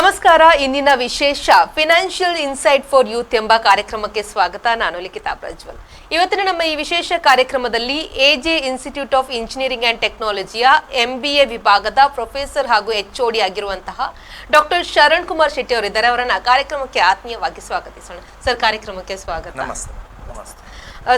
ನಮಸ್ಕಾರ, ಇಂದಿನ ವಿಶೇಷ ಫಿನಾನ್ಷಿಯಲ್ ಇನ್ಸೈಟ್ ಫಾರ್ ಯೂತ್ ಎಂಬ ಕಾರ್ಯಕ್ರಮಕ್ಕೆ ಸ್ವಾಗತ. ನಾನು ಲಿಖಿತಾ ಪ್ರಜ್ವಲ್. ಇವತ್ತಿನ ನಮ್ಮ ಈ ವಿಶೇಷ ಕಾರ್ಯಕ್ರಮದಲ್ಲಿ AJ institute of engineering and ಟೆಕ್ನಾಲಜಿಯ M B A ವಿಭಾಗದ ಪ್ರೊಫೆಸರ್ ಹಾಗೂ ಎಚ್ಒಡಿ ಆಗಿರುವಂತಹ ಡಾಕ್ಟರ್ ಶರಣ್ ಕುಮಾರ್ ಶೆಟ್ಟಿ ಅವರಿದ್ದಾರೆ. ಅವರನ್ನ ಕಾರ್ಯಕ್ರಮಕ್ಕೆ ಆತ್ಮೀಯವಾಗಿ ಸ್ವಾಗತಿಸೋಣ. ಸರ್, ಕಾರ್ಯಕ್ರಮಕ್ಕೆ ಸ್ವಾಗತ. ನಮಸ್ತೆ. ನಮಸ್ತೆ.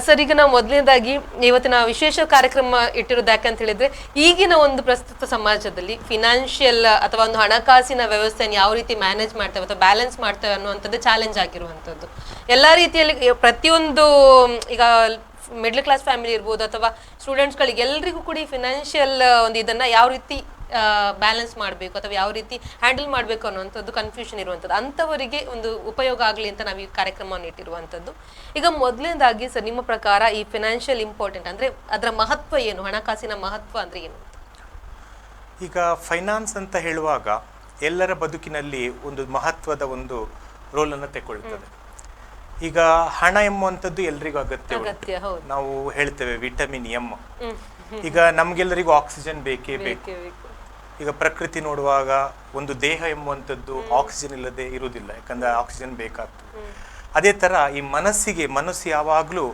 ಸರ್, ಈಗ ನಾವು ಮೊದಲನೇದಾಗಿ ಇವತ್ತಿನ ವಿಶೇಷ ಕಾರ್ಯಕ್ರಮ ಇಟ್ಟಿರೋದು ಯಾಕಂತ ಹೇಳಿದ್ರೆ, ಈಗಿನ ಒಂದು ಪ್ರಸ್ತುತ ಸಮಾಜದಲ್ಲಿ ಫಿನಾನ್ಷಿಯಲ್ ಅಥವಾ ಒಂದು ಹಣಕಾಸಿನ ವ್ಯವಸ್ಥೆಯನ್ನು ಯಾವ ರೀತಿ ಮ್ಯಾನೇಜ್ ಮಾಡ್ತೇವೆ ಅಥವಾ ಬ್ಯಾಲೆನ್ಸ್ ಮಾಡ್ತೇವೆ ಅನ್ನುವಂಥದ್ದು ಚಾಲೆಂಜ್ ಆಗಿರುವಂಥದ್ದು. ಎಲ್ಲ ರೀತಿಯಲ್ಲಿ ಪ್ರತಿಯೊಂದು ಈಗ ಮಿಡ್ಲ್ ಕ್ಲಾಸ್ ಫ್ಯಾಮಿಲಿ ಇರ್ಬೋದು ಅಥವಾ ಸ್ಟೂಡೆಂಟ್ಸ್ಗಳಿಗೆ ಎಲ್ರಿಗೂ ಕೂಡ ಫಿನಾನ್ಷಿಯಲ್ ಒಂದು ಇದನ್ನ ಯಾವ ರೀತಿ ಬ್ಯಾಲೆನ್ಸ್ ಮಾಡಬೇಕು ಅಥವಾ ಯಾವ ರೀತಿ ಹ್ಯಾಂಡಲ್ ಮಾಡಬೇಕು ಅನ್ನುವಂಥದ್ದು ಕನ್ಫ್ಯೂಷನ್ ಇರುವಂಥದ್ದು. ಅಂಥವರಿಗೆ ಒಂದು ಉಪಯೋಗ ಆಗಲಿ ಅಂತ ನಾವು ಈ ಕಾರ್ಯಕ್ರಮವನ್ನು ಇಟ್ಟಿರುವಂಥದ್ದು. ಈಗ ಮೊದಲನೇದಾಗಿ ಸರ್ ನಿಮ್ಮ ಪ್ರಕಾರ ಈ ಫಿನಾನ್ಷಿಯಲ್ ಇಂಪಾರ್ಟೆಂಟ್ ಅಂದರೆ ಅದರ ಮಹತ್ವ ಏನು? ಹಣಕಾಸಿನ ಮಹತ್ವ ಅಂದ್ರೆ ಏನು? ಈಗ ಫೈನಾನ್ಸ್ ಅಂತ ಹೇಳುವಾಗ ಎಲ್ಲರ ಬದುಕಿನಲ್ಲಿ ಒಂದು ಮಹತ್ವದ ಒಂದು ರೋಲನ್ನು ತೆಗೊಳ್ತದೆ ಈಗ ಹಣ ಎಂಬುವಂಥದ್ದು ಎಲ್ರಿಗೂ ಅಗತ್ಯ ನಾವು ಹೇಳ್ತೇವೆ ವಿಟಮಿನ್ ಎಂ ಈಗ ನಮ್ಗೆಲ್ಲರಿಗೂ ಆಕ್ಸಿಜನ್ ಬೇಕೇ. ಬೇಕು. ಈಗ ಪ್ರಕೃತಿ ನೋಡುವಾಗ ಒಂದು ದೇಹ ಎಂಬುವಂಥದ್ದು ಆಕ್ಸಿಜನ್ ಇಲ್ಲದೆ ಇರುವುದಿಲ್ಲ ಯಾಕಂದ್ರೆ ಆಕ್ಸಿಜನ್ ಬೇಕಾಗ್ತದೆ. ಅದೇ ತರ ಈ ಮನಸ್ಸಿಗೆ ಮನಸ್ಸು ಯಾವಾಗಲೂ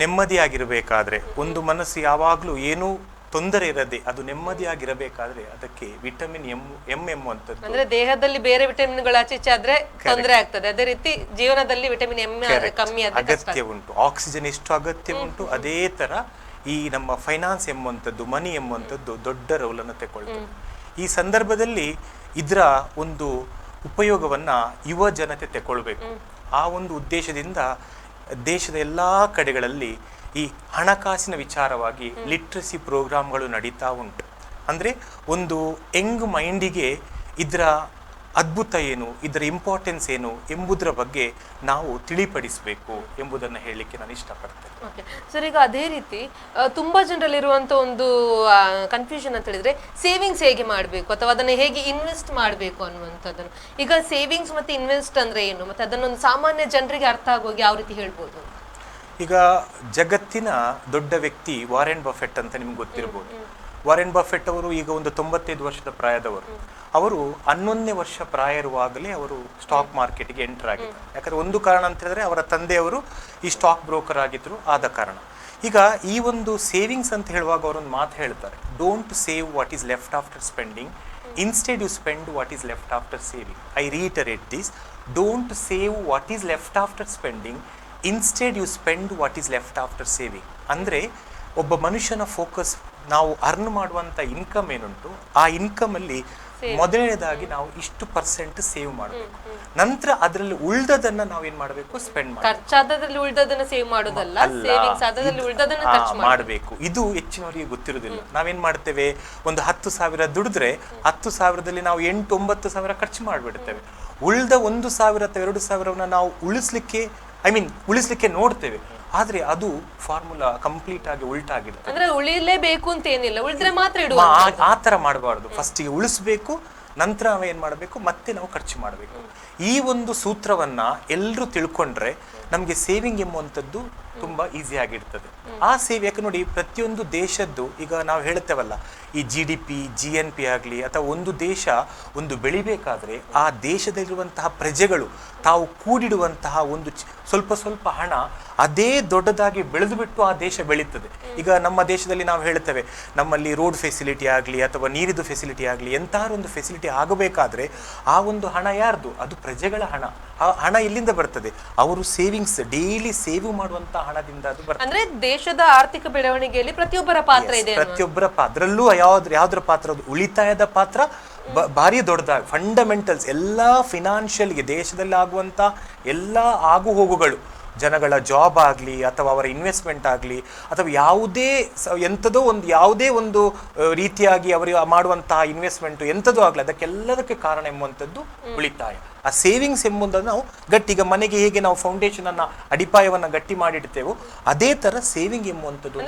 ನೆಮ್ಮದಿಯಾಗಿರಬೇಕಾದ್ರೆ ಒಂದು ಮನಸ್ಸು ಯಾವಾಗಲೂ ಏನೂ ತೊಂದರೆ ಇರದೆ ಅದು ನೆಮ್ಮದಿಯಾಗಿರಬೇಕಾದ್ರೆ ಅದಕ್ಕೆ ವಿಟಮಿನ್ ಎಂ ಎಂ ಎಂಬುವಂಥದ್ದು. ಅಂದ್ರೆ ದೇಹದಲ್ಲಿ ಬೇರೆ ವಿಟಮಿನ್ಗಳು ಆಚೆ ಆದ್ರೆ ತೊಂದರೆ ಆಗ್ತದೆ. ಅದೇ ರೀತಿ ಜೀವನದಲ್ಲಿ ವಿಟಮಿನ್ ಎಂ. ಕಮ್ಮಿ ಅಗತ್ಯ ಉಂಟು. ಆಕ್ಸಿಜನ್ ಎಷ್ಟು ಅಗತ್ಯ ಉಂಟು? ಅದೇ ತರ ಈ ನಮ್ಮ ಫೈನಾನ್ಸ್ ಎಂಬುವಂಥದ್ದು ಮನಿ ಎಂಬಂತದ್ದು ದೊಡ್ಡ ರೋಲನ್ನು ತಗೊಳ್ತದೆ ಈ ಸಂದರ್ಭದಲ್ಲಿ ಇದರ ಒಂದು ಉಪಯೋಗವನ್ನು ಯುವ ಜನತೆ ತಗೊಳ್ಬೇಕು ಆ ಒಂದು ಉದ್ದೇಶದಿಂದ ದೇಶದ ಎಲ್ಲ ಕಡೆಗಳಲ್ಲಿ ಈ ಹಣಕಾಸಿನ ವಿಚಾರವಾಗಿ ಲಿಟ್ರಸಿ ಪ್ರೋಗ್ರಾಮ್ಗಳು ನಡೀತಾ ಉಂಟು. ಅಂದರೆ ಒಂದು ಯಂಗ್ ಮೈಂಡಿಗೆ ಇದರ ಅದ್ಭುತ ಏನು? ಇದರ ಇಂಪಾರ್ಟೆನ್ಸ್ ಏನು? ಎಂಬುದರ ಬಗ್ಗೆ ನಾವು ತಿಳಿಪಡಿಸಬೇಕು ಎಂಬುದನ್ನು ಹೇಳಲಿಕ್ಕೆ ನಾನು ಇಷ್ಟಪಡ್ತೇನೆ. ಓಕೆ ಸರ್ ಈಗ ಅದೇ ರೀತಿ ತುಂಬ ಜನರಲ್ಲಿರುವಂಥ ಜನರಲ್ಲಿರುವಂತ ಒಂದು ಕನ್ಫ್ಯೂಷನ್ ಅಂತ ಹೇಳಿದ್ರೆ ಸೇವಿಂಗ್ಸ್ ಹೇಗೆ ಮಾಡಬೇಕು? ಅಥವಾ ಅದನ್ನು ಹೇಗೆ ಇನ್ವೆಸ್ಟ್ ಮಾಡಬೇಕು ಅನ್ನುವಂಥದ್ದನ್ನು. ಈಗ ಸೇವಿಂಗ್ಸ್ ಮತ್ತೆ ಇನ್ವೆಸ್ಟ್ ಅಂದ್ರೆ ಏನು? ಮತ್ತೆ ಅದನ್ನೊಂದು ಸಾಮಾನ್ಯ ಜನರಿಗೆ ಅರ್ಥ ಆಗೋಗಿ ಯಾವ ರೀತಿ ಹೇಳ್ಬೋದು? ಈಗ ಜಗತ್ತಿನ ದೊಡ್ಡ ವ್ಯಕ್ತಿ ವಾರೆನ್ ಬಫೆಟ್ ಅಂತ ನಿಮ್ಗೆ ಗೊತ್ತಿರ್ಬೋದು. ವಾರೆನ್ ಬಫೆಟ್ ಅವರು ಈಗ ಒಂದು ತೊಂಬತ್ತೈದು ವರ್ಷದ ಪ್ರಾಯದವರು. ಅವರು ಹನ್ನೊಂದನೇ ವರ್ಷ ಪ್ರಾಯ ಇರುವಾಗಲೇ ಅವರು ಸ್ಟಾಕ್ ಮಾರ್ಕೆಟ್ಗೆ ಎಂಟರ್ ಆಗಿದ್ದರು. ಯಾಕಂದ್ರೆ ಒಂದು ಕಾರಣ ಅಂತ ಹೇಳಿದ್ರೆ ಅವರ ತಂದೆಯವರು ಈ ಸ್ಟಾಕ್ ಬ್ರೋಕರ್ ಆಗಿದ್ದರು ಆದ ಕಾರಣ. ಈಗ ಈ ಒಂದು ಸೇವಿಂಗ್ಸ್ ಅಂತ ಹೇಳುವಾಗ ಅವರೊಂದು ಮಾತು ಹೇಳ್ತಾರೆ. Don't save what is left after spending instead you spend what is left after saving I reiterate this don't save what is left after spending instead you spend what is left after saving ಅಂದರೆ ಒಬ್ಬ ಮನುಷ್ಯನ focus ನಾವು earn ಮಾಡುವಂಥ income ಏನುಂಟು ಆ ಇನ್ಕಮಲ್ಲಿ ಮೊದಲನೇದಾಗಿ ನಾವು ಇಷ್ಟು ಪರ್ಸೆಂಟ್ ಸೇವ್ ಮಾಡಬೇಕು. ನಂತರ ಅದರಲ್ಲಿ ಉಳ್ದದನ್ನ ನಾವು ಏನ್ ಮಾಡಬೇಕು? ಸ್ಪೆಂಡ್ ಉಳಿದದನ್ನ ಸೇವ್ ಮಾಡೋದಲ್ಲ? ಅಲ್ಲ, ಮಾಡ್ಬೇಕು. ಇದು ಹೆಚ್ಚಿನವರಿಗೆ ಗೊತ್ತಿರುವುದಿಲ್ಲ. ನಾವೇನ್ ಮಾಡ್ತೇವೆ? ಒಂದು ಹತ್ತು ಸಾವಿರ ದುಡಿದ್ರೆ ಹತ್ತು ಸಾವಿರದಲ್ಲಿ ನಾವು ಎಂಟು ಒಂಬತ್ತು ಸಾವಿರ ಖರ್ಚು ಮಾಡಿಬಿಡ್ತೇವೆ. ಉಳ್ದ ಒಂದು ಸಾವಿರ ಅಥವಾ ಎರಡು ಸಾವಿರವನ್ನ ನಾವು ಉಳಿಸ್ಲಿಕ್ಕೆ ಐ ಮೀನ್ ಉಳಿಸ್ಲಿಕ್ಕೆ ನೋಡ್ತೇವೆ. ಆದ್ರೆ ಅದು ಫಾರ್ಮುಲಾ ಕಂಪ್ಲೀಟ್ ಆಗಿ ಉಲ್ಟಾಗಿದೆ ಅಂದ್ರೆ ಉಳಿಲೇಬೇಕು ಅಂತ ಏನಿಲ್ಲ ಉಳಿದ್ರೆ ಮಾತ್ರ ಇಡುವ ಮಾ- ಆ- ತರ ಮಾಡಬಾರದು. ಮಾಡಬಾರ್ದು ಫಸ್ಟಿಗೆ ಉಳಿಸ್ಬೇಕು ನಂತರ ನಾವು ಏನು ಮಾಡಬೇಕು ಮತ್ತೆ ನಾವು ಖರ್ಚು ಮಾಡಬೇಕು. ಈ ಒಂದು ಸೂತ್ರವನ್ನ ಎಲ್ಲರೂ ತಿಳ್ಕೊಂಡ್ರೆ ನಮಗೆ ಸೇವಿಂಗ್ ಎಂಬುವಂಥದ್ದು ತುಂಬಾ ಈಸಿ ಆಗಿರ್ತದೆ. ಆ ಸೇವೆ ಯಾಕೆ ನೋಡಿ ಪ್ರತಿಯೊಂದು ದೇಶದ್ದು ಈಗ ನಾವು ಹೇಳ್ತೇವಲ್ಲ ಈ G D P G N P ಆಗಲಿ ಅಥವಾ ಒಂದು ದೇಶ ಒಂದು ಬೆಳಿಬೇಕಾದ್ರೆ ಆ ದೇಶದಲ್ಲಿರುವಂತಹ ಪ್ರಜೆಗಳು ತಾವು ಕೂಡಿಡುವಂತಹ ಒಂದು ಸ್ವಲ್ಪ ಸ್ವಲ್ಪ ಹಣ ಅದೇ ದೊಡ್ಡದಾಗಿ ಬೆಳೆದು ಬಿಟ್ಟು ಆ ದೇಶ ಬೆಳೀತದೆ. ಈಗ ನಮ್ಮ ದೇಶದಲ್ಲಿ ನಾವು ಹೇಳ್ತೇವೆ ನಮ್ಮಲ್ಲಿ ರೋಡ್ ಫೆಸಿಲಿಟಿ ಆಗಲಿ ಅಥವಾ ನೀರಿದು ಫೆಸಿಲಿಟಿ ಆಗಲಿ ಎಂತಹ ಒಂದು ಫೆಸಿಲಿಟಿ ಆಗಬೇಕಾದ್ರೆ ಆ ಒಂದು ಹಣ ಯಾರ್ದು? ಅದು ಪ್ರಜೆಗಳ ಹಣ. ಆ ಹಣ ಎಲ್ಲಿಂದ ಬರ್ತದೆ. ಅವರು ಸೇವಿಂಗ್ಸ್ ಡೈಲಿ ಸೇವ್ ಮಾಡುವಂತ ಹಣದಿಂದ ಅದು ಬರ್ತದೆ. ಅಂದ್ರೆ ದೇಶದ ಆರ್ಥಿಕ ಬೆಳವಣಿಗೆಯಲ್ಲಿ ಪ್ರತಿಯೊಬ್ಬರ ಪಾತ್ರ ಇದೆ. ಪ್ರತಿಯೊಬ್ಬರ ಪಾತ್ರಲ್ಲೂ ಅದರಲ್ಲೂ ಯಾವ್ದ್ರ ಯಾವ್ದ್ರ ಪಾತ್ರ? ಅದು ಉಳಿತಾಯದ ಪಾತ್ರ ಭಾರಿ ದೊಡ್ಡದಾಗಿ. ಫಂಡಮೆಂಟಲ್ಸ್ ಎಲ್ಲ ಫಿನಾನ್ಷಿಯಲ್ಗೆ ದೇಶದಲ್ಲಿ ಆಗುವಂತ ಎಲ್ಲ ಆಗು ಹೋಗುಗಳು. ಜನಗಳ ಜಾಬ್ ಆಗಲಿ ಅಥವಾ ಅವರ ಇನ್ವೆಸ್ಟ್ಮೆಂಟ್ ಆಗಲಿ ಅಥವಾ ಯಾವುದೇ ಎಂಥದೋ ಒಂದು ಯಾವುದೇ ಒಂದು ರೀತಿಯಾಗಿ ಅವರು ಮಾಡುವಂತಹ ಇನ್ವೆಸ್ಟ್ಮೆಂಟ್ ಎಂಥದೋ ಆಗಲಿ ಅದಕ್ಕೆಲ್ಲದಕ್ಕೆ ಕಾರಣ ಎಂಬುವಂಥದ್ದು ಉಳಿತಾಯ. ಆ ಸೇವಿಂಗ್ಸ್ ಎಂಬುದನ್ನು ನಾವು ಗಟ್ಟಿ ಈಗ ಮನೆಗೆ ಹೇಗೆ ನಾವು ಫೌಂಡೇಶನ್ ಅನ್ನ ಅಡಿಪಾಯವನ್ನು ಗಟ್ಟಿ ಮಾಡಿಡ್ತೇವೋ ಅದೇ ತರ ಸೇವಿಂಗ್ ಎಂಬುವಂಥದ್ದು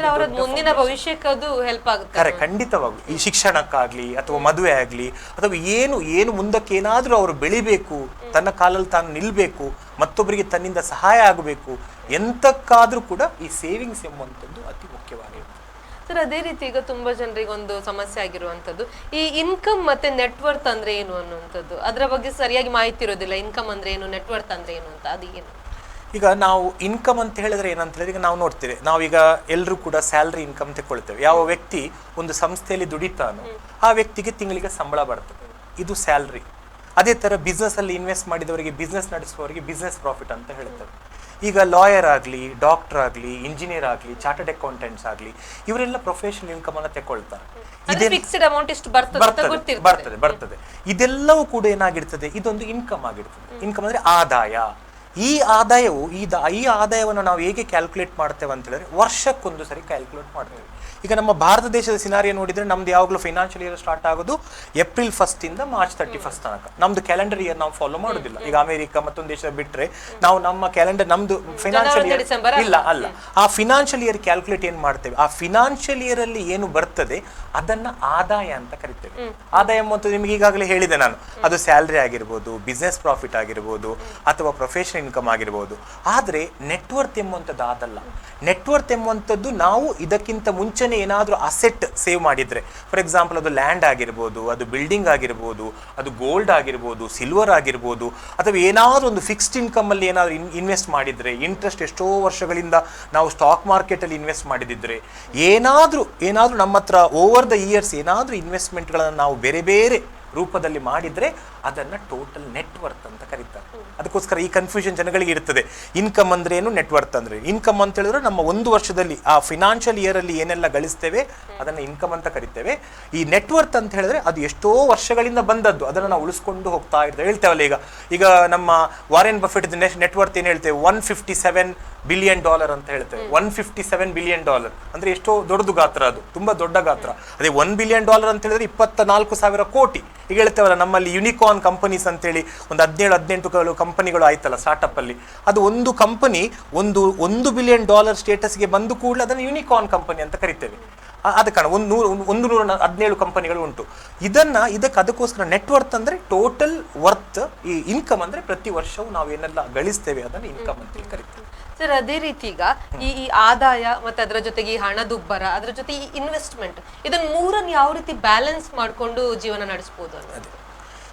ಮುಂದಿನ ಭವಿಷ್ಯಕ್ಕೆ ಅದು ಹೆಲ್ಪ್ ಆಗುತ್ತೆ. ಕರೆ ಖಂಡಿತವಾಗೂ ಈ ಶಿಕ್ಷಣಕ್ಕಾಗ್ಲಿ ಅಥವಾ ಮದುವೆ ಆಗ್ಲಿ ಅಥವಾ ಏನು ಏನು ಮುಂದಕ್ಕೆ ಏನಾದರೂ ಅವರು ಬೆಳಿಬೇಕು ತನ್ನ ಕಾಲಲ್ಲಿ ತಾನು ನಿಲ್ಬೇಕು ಮತ್ತೊಬ್ಬರಿಗೆ ತನ್ನಿಂದ ಸಹಾಯ ಆಗಬೇಕು ಎಂತಕ್ಕಾದ್ರೂ ಕೂಡ ಈ ಸೇವಿಂಗ್ಸ್ ಎಂಬುವಂಥದ್ದು ಅತಿ ಮುಖ್ಯವಾಗಿರುತ್ತೆ ಸರ್, ಅದೇ ರೀತಿ ಈಗ ತುಂಬಾ ಜನರಿಗೆ ಒಂದು ಸಮಸ್ಯೆ ಆಗಿರುವಂತದ್ದು ಈ ಇನ್ಕಮ್ ಮತ್ತೆ ನೆಟ್ವರ್ತ್ ಅಂದ್ರೆ ಏನು ಅನ್ನುವಂಥದ್ದು? ಅದರ ಬಗ್ಗೆ ಸರಿಯಾಗಿ ಮಾಹಿತಿ ಇರೋದಿಲ್ಲ. ಇನ್ಕಮ್ ಅಂದ್ರೆ ಏನು ನೆಟ್ವರ್ತ್ ಅಂದ್ರೆ ಏನು ಅಂತ, ಅದು ಏನು? ಈಗ ನಾವು ಇನ್ಕಮ್ ಅಂತ ಹೇಳಿದ್ರೆ ಏನಂತ ಹೇಳಿದ್ರೆ ಈಗ ನಾವು ನೋಡ್ತೇವೆ. ನಾವೀಗ ಎಲ್ಲರೂ ಕೂಡ ಸ್ಯಾಲ್ರಿ ಇನ್ಕಮ್ ತಗೊಳ್ತೇವೆ ಯಾವ ವ್ಯಕ್ತಿ ಒಂದು ಸಂಸ್ಥೆಯಲ್ಲಿ ದುಡಿತಾನೋ, ಆ ವ್ಯಕ್ತಿಗೆ ತಿಂಗಳಿಗೆ ಸಂಬಳ ಬರ್ತದೆ. ಇದು ಸ್ಯಾಲ್ರಿ ಅದೇ ತರ ಬಿಸ್ನೆಸ್ಸಲ್ಲಿ ಇನ್ವೆಸ್ಟ್ ಮಾಡಿದವರಿಗೆ ಬಿಸ್ನೆಸ್ ನಡೆಸುವವರಿಗೆ ಬಿಸ್ನೆಸ್ ಪ್ರಾಫಿಟ್ ಅಂತ ಹೇಳ್ತೇವೆ. ಈಗ ಲಾಯರ್ ಆಗಲಿ ಡಾಕ್ಟರ್ ಆಗಲಿ ಇಂಜಿನಿಯರ್ ಆಗಲಿ ಚಾರ್ಟರ್ಡ್ ಅಕೌಂಟೆಂಟ್ಸ್ ಆಗಲಿ ಇವರೆಲ್ಲ ಪ್ರೊಫೆಷನಲ್ ಇನ್ಕಮ್ ಅನ್ನ ತಗೊಳ್ತಾರೆ ಫಿಕ್ಸ್ಡ್ ಅಮೌಂಟ್ ಇಷ್ಟು ಬರ್ತದೆ ಬರ್ತದೆ ಬರ್ತದೆ ಇದೆಲ್ಲವೂ ಕೂಡ ಏನಾಗಿರ್ತದೆ? ಇದೊಂದು ಇನ್ಕಮ್ ಆಗಿರ್ತದೆ. ಇನ್ಕಮ್ ಅಂದ್ರೆ ಆದಾಯ. ಈ ಆದಾಯವು ಈ ಈ ಆದಾಯವನ್ನು ನಾವು ಹೇಗೆ ಕ್ಯಾಲ್ಕುಲೇಟ್ ಮಾಡ್ತೇವೆ ಅಂತ ಹೇಳಿದ್ರೆ ವರ್ಷಕ್ಕೊಂದು ಸರಿ ಕ್ಯಾಲ್ಕುಲೇಟ್ ಮಾಡ್ತೇವೆ. ಈಗ ನಮ್ಮ ಭಾರತ ದೇಶದ ಸಿನಾರಿಯ ನೋಡಿದ್ರೆ ನಮ್ದು ಯಾವಾಗಲೂ ಫೈನಾನ್ಷಿಯಲ್ ಇಯರ್ ಸ್ಟಾರ್ಟ್ ಆಗೋದು ಏಪ್ರಿಲ್ ಫಸ್ಟ್ ಇಂದ ಮಾರ್ಚ್ ತರ್ಟಿ ಫಸ್ಟ್ ತನಕ. ನಮ್ದು ಕ್ಯಾಲೆಂಡರ್ ಇಯರ್ ನಾವು ಫಾಲೋ ಮಾಡೋದಿಲ್ಲ. ಈಗ ಅಮೆರಿಕ ಮತ್ತೊಂದು ದೇಶ ಬಿಟ್ಟರೆ ನಾವು ನಮ್ಮ ಕ್ಯಾಲೆಂಡರ್ ನಮ್ದು ಫೈನಾನ್ಷಿಯಲ್ ಇಯರ್ ಇಲ್ಲ ಅಲ್ಲ. ಆ ಫಿನಾನ್ಷಿಯಲ್ ಇಯರ್ ಕ್ಯಾಲ್ಕುಲೇಟ್ ಏನ್ ಮಾಡ್ತೇವೆ? ಆ ಫಿನಾನ್ಷಿಯಲ್ ಇಯರ್ ಅಲ್ಲಿ ಏನು ಬರ್ತದೆ ಅದನ್ನ ಆದಾಯ ಅಂತ ಕರಿತೇವೆ. ಆದಾಯ ಮತ್ತು ನಿಮಗೆ ಈಗಾಗಲೇ ಹೇಳಿದೆ ನಾನು. ಅದು ಸ್ಯಾಲ್ರಿ ಆಗಿರ್ಬೋದು ಬಿಸ್ನೆಸ್ ಪ್ರಾಫಿಟ್ ಆಗಿರ್ಬೋದು ಅಥವಾ ಪ್ರೊಫೆಷನಲ್ ಇನ್ಕಮ್ ಆಗಿರ್ಬೋದು. ಆದ್ರೆ ನೆಟ್ವರ್ತ್ ಎಂಬಂತದ್ದು ಅದಲ್ಲ ನೆಟ್ವರ್ತ್ ಎಂಬಂತದ್ದು ನಾವು ಇದಕ್ಕಿಂತ ಮುಂಚೆನೆ ಏನಾದರೂ ಅಸೆಟ್ ಸೇವ್ ಮಾಡಿದರೆ ಫಾರ್ ಎಕ್ಸಾಂಪಲ್ ಅದು ಲ್ಯಾಂಡ್ ಆಗಿರ್ಬೋದು, ಅದು ಬಿಲ್ಡಿಂಗ್ ಆಗಿರ್ಬೋದು, ಅದು ಗೋಲ್ಡ್ ಆಗಿರ್ಬೋದು ಸಿಲ್ವರ್ ಆಗಿರ್ಬೋದು, ಅಥವಾ ಏನಾದರೂ ಒಂದು ಫಿಕ್ಸ್ಡ್ ಇನ್ಕಮಲ್ಲಿ ಏನಾದರೂ ಏನಾದರೂ ಇನ್ವೆಸ್ಟ್ ಮಾಡಿದರೆ ಇಂಟ್ರೆಸ್ಟ್ ಎಷ್ಟೋ ವರ್ಷಗಳಿಂದ ನಾವು ಸ್ಟಾಕ್ ಮಾರ್ಕೆಟಲ್ಲಿ ಇನ್ವೆಸ್ಟ್ ಮಾಡಿದಿದ್ರೆ, ಏನಾದರೂ ಏನಾದರೂ ನಮ್ಮ ಹತ್ರ ಓವರ್ ದ ಇಯರ್ಸ್ ಏನಾದರೂ ಇನ್ವೆಸ್ಟ್ಮೆಂಟ್ಗಳನ್ನು ನಾವು ಬೇರೆ ಬೇರೆ ರೂಪದಲ್ಲಿ ಮಾಡಿದರೆ ಅದನ್ನು ಟೋಟಲ್ ನೆಟ್ವರ್ತ್ ಅಂತ ಕರೀತಾರೆ. ಅದಕ್ಕೋಸ್ಕರ ಈ ಕನ್ಫ್ಯೂಷನ್ ಜನಗಳಿಗೆ ಇರ್ತದೆ. ಇನ್ಕಮ್ ಅಂದ್ರೆ ಏನು? ನೆಟ್ವರ್ತ್ ಅಂದ್ರೆ ಇನ್ಕಮ್ ಅಂತ ಹೇಳಿದ್ರೆ ನಮ್ಮ ಒಂದು ವರ್ಷದಲ್ಲಿ, ಆ ಫಿನಾನ್ಷಿಯಲ್ ಇಯರ್ ಅಲ್ಲಿ ಏನೆಲ್ಲ ಗಳಿಸ್ತೇವೆ, ಅದನ್ನು ಇನ್ಕಮ್ ಅಂತ ಕರಿತೇವೆ. ಈ ನೆಟ್ವರ್ತ್ ಅಂತ ಹೇಳಿದ್ರೆ ಅದು ಎಷ್ಟೋ ವರ್ಷಗಳಿಂದ ಬಂದದ್ದು. ಅದನ್ನು ನಾವು ಉಳಿಸ್ಕೊಂಡು ಹೋಗ್ತಾ ಇರ್ತೇವೆ. ಹೇಳ್ತೇವಲ್ಲ ಈಗ. ಈಗ ನಮ್ಮ ವಾರೆನ್ ಬಫೆಟ್ ನೆಟ್ವರ್ತ್ ಏನು ಹೇಳ್ತೇವೆ? One fifty seven billion dollar ಅಂತ ಹೇಳ್ತೇವೆ. One fifty seven billion dollar. ಅಂದ್ರೆ ಎಷ್ಟೋ ದೊಡ್ಡದು ಗಾತ್ರ ಅದು. ತುಂಬಾ ದೊಡ್ಡ ಗಾತ್ರ. ಅದೇ ಒನ್ ಬಿಲಿಯನ್ ಡಾಲರ್ ಅಂತ ಹೇಳಿದ್ರೆ ಇಪ್ಪತ್ತ ನಾಲ್ಕು ಸಾವಿರ ಕೋಟಿ. ಈಗ ಹೇಳ್ತೇವಲ್ಲ ನಮ್ಮಲ್ಲಿ ಯುನಿಕಾರ್ನ್ ಕಂಪನೀಸ್ ಅಂತೇಳಿ ಒಂದು ಹದಿನೇಳು ಹದಿನೆಂಟು ಕಂಪನಿಗಳು ಆಯ್ತಲ್ಲ ಸ್ಟಾರ್ಟಪ್ ಅಲ್ಲಿ. ಅದು ಒಂದು ಕಂಪನಿ ಒಂದು ಒಂದು ಬಿಲಿಯನ್ ಡಾಲರ್ ಸ್ಟೇಟಸ್ಗೆ ಬಂದು ಕೂಡಲೇ ಅದನ್ನು ಯುನಿಕಾರ್ನ್ ಕಂಪನಿ ಅಂತ ಕರಿತೇವೆ. ಅದ ಕಾರಣ ಒಂದು ನೂರು ಒಂದು ನೂರ ಹದಿನೇಳು ಕಂಪನಿಗಳು ಉಂಟು. ಇದನ್ನ ಇದಕ್ಕೆ ಅದಕ್ಕೋಸ್ಕರ ನೆಟ್ವರ್ತ್ ಅಂದ್ರೆ ಟೋಟಲ್ ವರ್ತ್ ಈ ಇನ್ಕಮ್ ಅಂದ್ರೆ ಪ್ರತಿ ವರ್ಷವೂ ನಾವು ಏನೆಲ್ಲ ಗಳಿಸ್ತೇವೆ ಅದನ್ನು ಇನ್ಕಮ್ ಅಂತ ಕರಿತೇವೆ. ಸರ್ ಅದೇ ರೀತಿ ಈಗ ಈ ಈ ಆದಾಯ ಮತ್ತೆ ಅದರ ಜೊತೆಗೆ ಈ ಹಣದುಬ್ಬರ ಅದರ ಜೊತೆ ಈ ಇನ್ವೆಸ್ಟ್ಮೆಂಟ್ ಇದನ್ನ ಮೂರನ್ನು ಯಾವ ರೀತಿ ಬ್ಯಾಲೆನ್ಸ್ ಮಾಡ್ಕೊಂಡು ಜೀವನ ನಡೆಸಬಹುದು ಅನ್ನೋದು?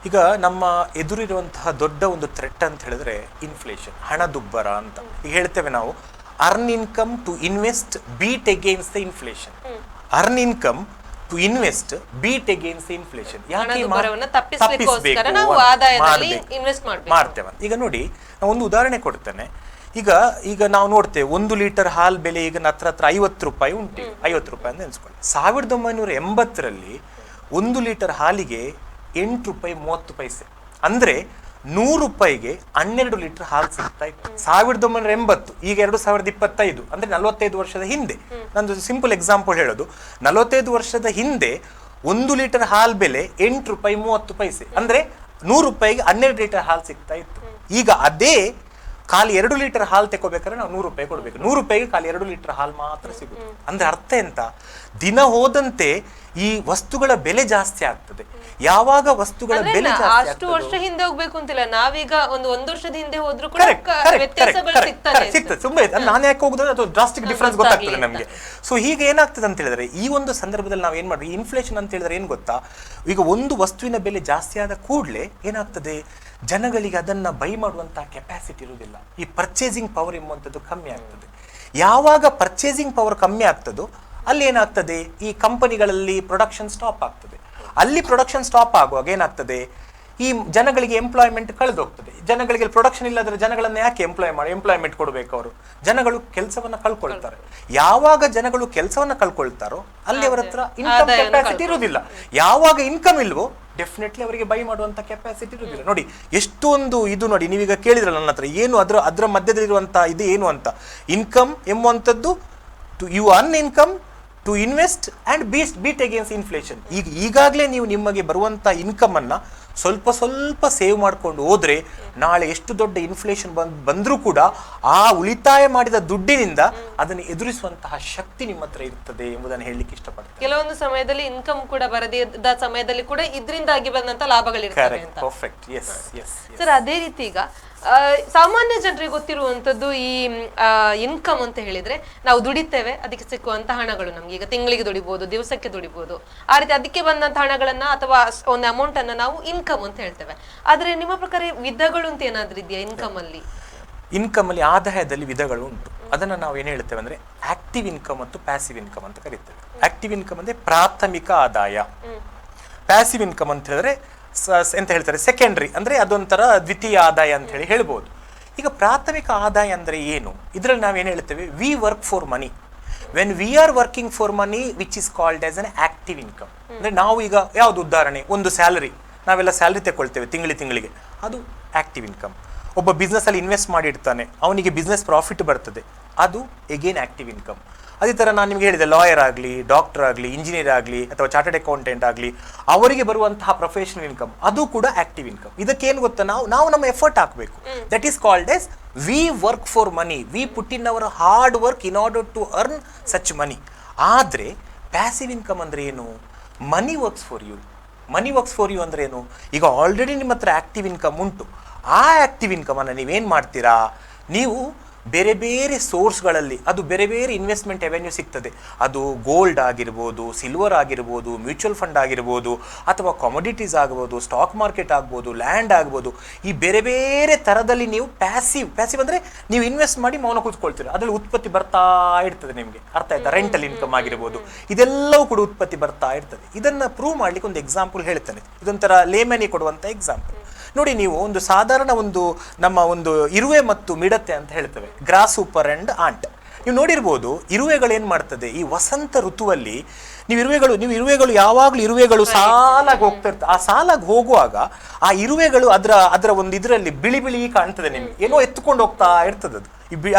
ಈಗ ನಮ್ಮ ಎದುರಿರುವಂತಹ ದೊಡ್ಡ ಒಂದು ಥ್ರೆಟ್ ಅಂತ ಹೇಳಿದ್ರೆ ಇನ್ಫ್ಲೇಷನ್ ಹಣದುಬ್ಬರ ಅಂತ. ಈಗ ಹೇಳ್ತೇವೆ ನಾವು earn income to invest beat against the inflation earn income to invest beat against the inflation ಮಾಡ್ಬೇಕು. ಮಾಡ್ತೇವೆ ಈಗ ನೋಡಿ ನಾವು ಒಂದು ಉದಾಹರಣೆ ಕೊಡ್ತೇನೆ. ಈಗ ಈಗ ನಾವು ನೋಡ್ತೇವೆ ಒಂದು ಲೀಟರ್ ಹಾಲು ಬೆಲೆ ಈಗ ನತ್ರ ಹತ್ರ ಐವತ್ತು ರೂಪಾಯಿ ಉಂಟು. ಐವತ್ತು ರೂಪಾಯಿ ಅಂತ ಅನ್ಸ್ಕೊಳ್ಳಿ ಸಾವಿರದ ಒಂಬೈನೂರ ಎಂಬತ್ತರಲ್ಲಿ ಒಂದು ಲೀಟರ್ ಹಾಲಿಗೆ ಎಂಟು ರೂಪಾಯಿ ಮೂವತ್ತು ಪೈಸೆ. ಅಂದ್ರೆ ನೂರು ರೂಪಾಯಿಗೆ ಹನ್ನೆರಡು ಲೀಟರ್ ಹಾಲು ಸಿಗ್ತಾ ಇತ್ತು. ಸಾವಿರದ ಒಂಬೈನೂರ ಎಂಬತ್ತು ಈಗ ಎರಡು ಸಾವಿರದ ಇಪ್ಪತ್ತೈದು ಅಂದ್ರೆ ನಲವತ್ತೈದು ವರ್ಷದ ಹಿಂದೆ. ನಂದು ಸಿಂಪಲ್ ಎಕ್ಸಾಂಪಲ್ ಹೇಳೋದು. ನಲವತ್ತೈದು ವರ್ಷದ ಹಿಂದೆ ಒಂದು ಲೀಟರ್ ಹಾಲು ಬೆಲೆ ಎಂಟು ರೂಪಾಯಿ ಮೂವತ್ತು ಪೈಸೆ. ಅಂದ್ರೆ ನೂರು ರೂಪಾಯಿಗೆ ಹನ್ನೆರಡು ಲೀಟರ್ ಹಾಲು ಸಿಗ್ತಾ ಇತ್ತು. ಈಗ ಅದೇ ಖಾಲಿ ಎರಡು ಲೀಟರ್ ಹಾಲು ತಗೋಬೇಕಾದ್ರೆ ನಾವು ನೂರು ರೂಪಾಯಿ ಕೊಡ್ಬೇಕು. ನೂರು ರೂಪಾಯಿಗೆ ಖಾಲಿ ಎರಡು ಲೀಟರ್ ಹಾಲು ಮಾತ್ರ ಸಿಗುತ್ತೆ. ಅಂದ್ರೆ ಅರ್ಥ ಎಂತ? ದಿನ ಹೋದಂತೆ ಈ ವಸ್ತುಗಳ ಬೆಲೆ ಜಾಸ್ತಿ ಆಗ್ತದೆ. ಯಾವಾಗ ವಸ್ತುಗಳ ಬೆಲೆ ಅಷ್ಟು ವರ್ಷ ಹಿಂದೆ ಹೋಗ್ಬೇಕು ಅಂತಿಲ್ಲ. ನಾವೀಗ ಒಂದು ಒಂದು ವರ್ಷದ ಹಿಂದೆ ಹೋದ್ರು ಸಿಗ್ತದೆ. ತುಂಬಾ ಅದು ನಾನು ಯಾಕೆ ಹೋಗುದಂದ್ರೆ ಅದು ಡ್ರಾಸ್ಟಿಕ್ ಡಿಫ್ರೆನ್ಸ್ ಗೊತ್ತಾಗ್ತದೆ ನಮಗೆ. ಸೊ ಹೀಗೆ ಏನಾಗ್ತದೆ ಅಂತ ಹೇಳಿದ್ರೆ ಈ ಒಂದು ಸಂದರ್ಭದಲ್ಲಿ ನಾವು ಏನ್ ಮಾಡ್ರಿ? ಇನ್ಫ್ಲೇಷನ್ ಅಂತ ಹೇಳಿದ್ರೆ ಏನ್ ಗೊತ್ತಾ? ಈಗ ಒಂದು ವಸ್ತುವಿನ ಬೆಲೆ ಜಾಸ್ತಿ ಆದ ಕೂಡಲೇ ಏನಾಗ್ತದೆ? ಜನಗಳಿಗೆ ಅದನ್ನ ಬೈ ಮಾಡುವಂಥ ಕೆಪಾಸಿಟಿ ಇರುವುದಿಲ್ಲ. ಈ ಪರ್ಚೇಸಿಂಗ್ ಪವರ್ ಎಂಬುವಂಥದ್ದು ಕಮ್ಮಿ ಆಗ್ತದೆ. ಯಾವಾಗ ಪರ್ಚೇಸಿಂಗ್ ಪವರ್ ಕಮ್ಮಿ ಆಗ್ತದೋ ಅಲ್ಲಿ ಏನಾಗ್ತದೆ ಈ ಕಂಪನಿಗಳಲ್ಲಿ ಪ್ರೊಡಕ್ಷನ್ ಸ್ಟಾಪ್ ಆಗ್ತದೆ. ಅಲ್ಲಿ ಪ್ರೊಡಕ್ಷನ್ ಸ್ಟಾಪ್ ಆಗುವಾಗ ಏನಾಗ್ತದೆ? ಈ ಜನಗಳಿಗೆ ಎಂಪ್ಲಾಯ್ಮೆಂಟ್ ಕಳೆದೋಗ್ತದೆ. ಜನಗಳಿಗೆ ಪ್ರೊಡಕ್ಷನ್ ಇಲ್ಲದ್ರೆ ಜನಗಳನ್ನ ಯಾಕೆ ಎಂಪ್ಲಾಯ್ ಮಾಡಿ ಎಂಪ್ಲಾಯ್ಮೆಂಟ್ ಕೊಡಬೇಕು ಅವರು? ಜನಗಳು ಕೆಲಸವನ್ನು ಕಳ್ಕೊಳ್ತಾರೆ. ಯಾವಾಗ ಜನಗಳು ಕೆಲಸವನ್ನು ಕಳ್ಕೊಳ್ತಾರೋ ಅಲ್ಲಿ ಅವರ ಹತ್ರ ಇನ್ಕಮ್ ಕೆಪಾಸಿಟಿ ಇರುವುದಿಲ್ಲ. ಯಾವಾಗ ಇನ್ಕಮ್ ಇಲ್ವೋ ಡೆಫಿನೆಟ್ಲಿ ಅವರಿಗೆ ಬೈ ಮಾಡುವಂತ ಕೆಪಾಸಿಟಿ ಇರುವುದಿಲ್ಲ. ನೋಡಿ ಎಷ್ಟೊಂದು ಇದು ನೋಡಿ ನೀವೀಗ ಕೇಳಿದ್ರಲ್ಲ ನನ್ನ ಹತ್ರ ಏನು ಅದರ ಅದರ ಮಧ್ಯದಲ್ಲಿರುವಂತಹ ಇದು ಏನು ಅಂತ? Income ಎಂಬುವಂಥದ್ದು to you earn income to invest and beast beat against inflation ಈಗ ಈಗಾಗಲೇ ನೀವು ನಿಮಗೆ ಬರುವಂತ ಇನ್ಕಮ್ ಅನ್ನ ಸ್ವಲ್ಪ ಸ್ವಲ್ಪ ಸೇವ್ ಮಾಡ್ಕೊಂಡು ಹೋದ್ರೆ ನಾಳೆ ಎಷ್ಟು ದೊಡ್ಡ ಇನ್ಫ್ಲೇಷನ್ ಬಂದ್ ಬಂದರೂ ಕೂಡ ಆ ಉಳಿತಾಯ ಮಾಡಿದ ದುಡ್ಡಿನಿಂದ ಅದನ್ನು ಎದುರಿಸುವಂತಹ ಶಕ್ತಿ ನಿಮ್ಮ ಹತ್ರ ಇರ್ತದೆ ಎಂಬುದನ್ನು ಹೇಳಲಿಕ್ಕೆ ಇಷ್ಟಪಡ್ತೀನಿ. ಕೆಲವೊಂದು ಸಮಯದಲ್ಲಿ ಇನ್ಕಮ್ ಕೂಡ ಬರದಿದ್ದ ಸಮಯದಲ್ಲಿ ಕೂಡ ಇದರಿಂದಾಗಿ ಬಂದಂತ ಲಾಭಗಳಿರ್ತವೆ ಕರೆಕ್ಟ್ ಅಂತ. ಪರ್ಫೆಕ್ಟ್ ಎಸ್ ಎಸ್ ಸರ್ ಅದೇ ರೀತಿ ಈಗ ಸಾಮಾನ್ಯ ಜನರಿಗೆ ಗೊತ್ತಿರುವಂತದ್ದು ಈ ಇನ್ಕಮ್ ಅಂತ ಹೇಳಿದ್ರೆ ನಾವು ದುಡಿತೇವೆ ಅದಕ್ಕೆ ಸಿಕ್ಕುವಂತ ಹಣಗಳು ನಮ್ಗೆ. ಈಗ ತಿಂಗಳಿಗೆ ದುಡಿಬಹುದು ದಿವಸಕ್ಕೆ ದುಡಿಬಹುದು ಆ ರೀತಿ ಅದಕ್ಕೆ ಬಂದಂತ ಹಣಗಳನ್ನ ಅಥವಾ ಒಂದು ಅಮೌಂಟ್ ಅನ್ನ ನಾವು ಇನ್ಕಮ್ ಅಂತ ಹೇಳ್ತೇವೆ. ಆದ್ರೆ ನಿಮ್ಮ ಪ್ರಕಾರ ವಿಧಗಳು ಅಂತ ಏನಾದ್ರೂ ಇದೆಯಾ ಇನ್ಕಮ್ ಅಲ್ಲಿ? ಇನ್ಕಮ್ ಅಲ್ಲಿ ಆದಾಯದಲ್ಲಿ ವಿಧಗಳು ಉಂಟು. ಅದನ್ನ ನಾವು ಏನು ಹೇಳ್ತೇವೆ ಅಂದ್ರೆ ಆಕ್ಟಿವ್ ಇನ್ಕಮ್ ಮತ್ತು ಪ್ಯಾಸಿವ್ ಇನ್ಕಮ್ ಅಂತ ಕರಿತೇವೆ. ಆಕ್ಟಿವ್ ಇನ್ಕಮ್ ಅಂದ್ರೆ ಪ್ರಾಥಮಿಕ ಆದಾಯ. ಪ್ಯಾಸಿವ್ ಇನ್ಕಮ್ ಅಂತ ಹೇಳಿದ್ರೆ ಎಂತ ಹೇಳ್ತಾರೆ? ಸೆಕೆಂಡ್ರಿ ಅಂದ್ರೆ ಅದೊಂಥರ ದ್ವಿತೀಯ ಆದಾಯ ಅಂತ ಹೇಳಿ ಹೇಳ್ಬೋದು. ಈಗ ಪ್ರಾಥಮಿಕ ಆದಾಯ ಅಂದ್ರೆ ಏನು? ಇದರಲ್ಲಿ ನಾವು ಏನು ಹೇಳ್ತೇವೆ we work for money when we are working for money which is called as an active income ಅಂದ್ರೆ ನಾವು ಈಗ ಯಾವುದು ಉದಾಹರಣೆ? ಒಂದು ಸ್ಯಾಲರಿ ನಾವೆಲ್ಲ ಸ್ಯಾಲರಿ ತಗೊಳ್ತೇವೆ ತಿಂಗಳಿ ತಿಂಗಳಿಗೆ. ಅದು ಆಕ್ಟಿವ್ ಇನ್ಕಮ್ ಒಬ್ಬ ಅಲ್ಲಿ ಇನ್ವೆಸ್ಟ್ ಮಾಡಿರ್ತಾನೆ. ಅವನಿಗೆ ಬಿಸ್ನೆಸ್ ಪ್ರಾಫಿಟ್ ಬರ್ತದೆ. ಅದು ಎಗೇನ್ ಆಕ್ಟಿವ್ ಇನ್ಕಮ್ ಅದೇ ಥರ ನಾನು ನಿಮಗೆ ಹೇಳಿದೆ ಲಾಯರ್ ಆಗಲಿ ಡಾಕ್ಟರ್ ಆಗಲಿ ಇಂಜಿನಿಯರ್ ಆಗಲಿ ಅಥವಾ ಚಾರ್ಟರ್ಡ್ ಅಕೌಂಟೆಂಟ್ ಆಗಲಿ ಅವರಿಗೆ ಬರುವಂತಹ ಪ್ರೊಫೆಷನಲ್ ಇನ್ಕಮ್ ಅದು ಕೂಡ ಆಕ್ಟಿವ್ ಇನ್ಕಮ್ ಇದಕ್ಕೇನು ಗೊತ್ತಾ? ನಾವು ನಾವು ನಮ್ಮ ಎಫರ್ಟ್ ಹಾಕಬೇಕು. That is called as we work for money we put in our hard work in order to earn such money ಆದರೆ ಪ್ಯಾಸಿವ್ ಇನ್ಕಮ್ ಅಂದ್ರೆ ಏನು? Money works for you money works for you ಅಂದ್ರೆ ಏನು? ಈಗ already ನಿಮ್ಮ ಹತ್ರ active income ಉಂಟು. ಆ ಆಕ್ಟಿವ್ ಇನ್ಕಮನ್ನು ನೀವೇನು ಮಾಡ್ತೀರಾ? ನೀವು ಬೇರೆ ಬೇರೆ ಸೋರ್ಸ್ಗಳಲ್ಲಿ ಅದು ಬೇರೆ ಬೇರೆ ಇನ್ವೆಸ್ಟ್ಮೆಂಟ್ ಎವೆನ್ಯೂ ಸಿಗ್ತದೆ. ಅದು ಗೋಲ್ಡ್ ಆಗಿರ್ಬೋದು, ಸಿಲ್ವರ್ ಆಗಿರ್ಬೋದು, ಮ್ಯೂಚುವಲ್ ಫಂಡ್ ಆಗಿರ್ಬೋದು, ಅಥವಾ ಕಾಮೊಡಿಟೀಸ್ ಆಗ್ಬೋದು, ಸ್ಟಾಕ್ ಮಾರ್ಕೆಟ್ ಆಗ್ಬೋದು, ಲ್ಯಾಂಡ್ ಆಗ್ಬೋದು, ಈ ಬೇರೆ ಬೇರೆ ಥರದಲ್ಲಿ ನೀವು ಪ್ಯಾಸಿವ್ ಪ್ಯಾಸಿವ್ ಅಂದರೆ ನೀವು ಇನ್ವೆಸ್ಟ್ ಮಾಡಿ ಮೌನ ಕೂತ್ಕೊಳ್ತೀರ. ಅದರಲ್ಲಿ ಉತ್ಪತ್ತಿ ಬರ್ತಾ ಇರ್ತದೆ ನಿಮಗೆ. ಅರ್ಥ ಆಯ್ತಾ? ರೆಂಟಲ್ ಇನ್ಕಮ್ ಆಗಿರ್ಬೋದು. ಇದೆಲ್ಲವೂ ಕೂಡ ಉತ್ಪತ್ತಿ ಬರ್ತಾ ಇರ್ತದೆ. ಇದನ್ನು ಪ್ರೂವ್ ಮಾಡ್ಲಿಕ್ಕೆ ಒಂದು ಎಕ್ಸಾಂಪಲ್ ಹೇಳ್ತಾನೆ. ಇದೊಂಥರ ಲೇಮನಿ ಕೊಡುವಂಥ ಎಕ್ಸಾಂಪಲ್ ನೋಡಿ ನೀವು ಒಂದು ಸಾಧಾರಣ ಒಂದು ನಮ್ಮ ಒಂದು ಇರುವೆ ಮತ್ತು ಮಿಡತೆ ಅಂತ ಹೇಳ್ತೇವೆ. ಗ್ರಾಸ್ ಸೂಪರ್ ಅಂಡ್ ಆಂಟ್ ನೀವು ನೋಡಿರ್ಬೋದು ಇರುವೆಗಳು ಏನು ಮಾಡ್ತದೆ? ಈ ವಸಂತ ಋತುವಲ್ಲಿ ನೀವು ಇರುವೆಗಳು ನೀವು ಇರುವೆಗಳು ಯಾವಾಗಲೂ ಇರುವೆಗಳು ಸಾಲಾಗಿ ಹೋಗ್ತಾ ಇರ್ತದೆ ಆ ಸಾಲಾಗಿ ಹೋಗುವಾಗ ಆ ಇರುವೆಗಳು ಅದರ ಅದರ ಒಂದು ಇದರಲ್ಲಿ ಬಿಳಿ ಬಿಳಿ ಕಾಣ್ತದೆ ನಿಮ್ಗೆ. ಏನೋ ಎತ್ಕೊಂಡು ಹೋಗ್ತಾ ಇರ್ತದೆ ಅದು.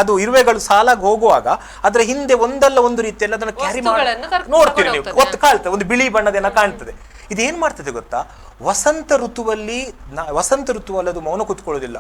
ಅದು ಇರುವೆಗಳು ಸಾಲಾಗಿ ಹೋಗುವಾಗ ಅದರ ಹಿಂದೆ ಒಂದಲ್ಲ ಒಂದು ರೀತಿಯಲ್ಲಿ ಅದನ್ನು ಕ್ಯಾರಿ ಮಾಡಿ ನೋಡ್ತೀರಿ ನೀವು. ಒತ್ತು ಕಾಣ್ತದೆ. ಒಂದು ಬಿಳಿ ಬಣ್ಣದೇನ ಕಾಣ್ತದೆ. ಇದೇನ್ ಮಾಡ್ತದೆ ಗೊತ್ತಾ? ವಸಂತ ಋತುವಲ್ಲಿ ವಸಂತ ಋತುವಲ್ಲದು ಮೌನ ಕೂತ್ಕೊಳ್ಳೋದಿಲ್ಲ.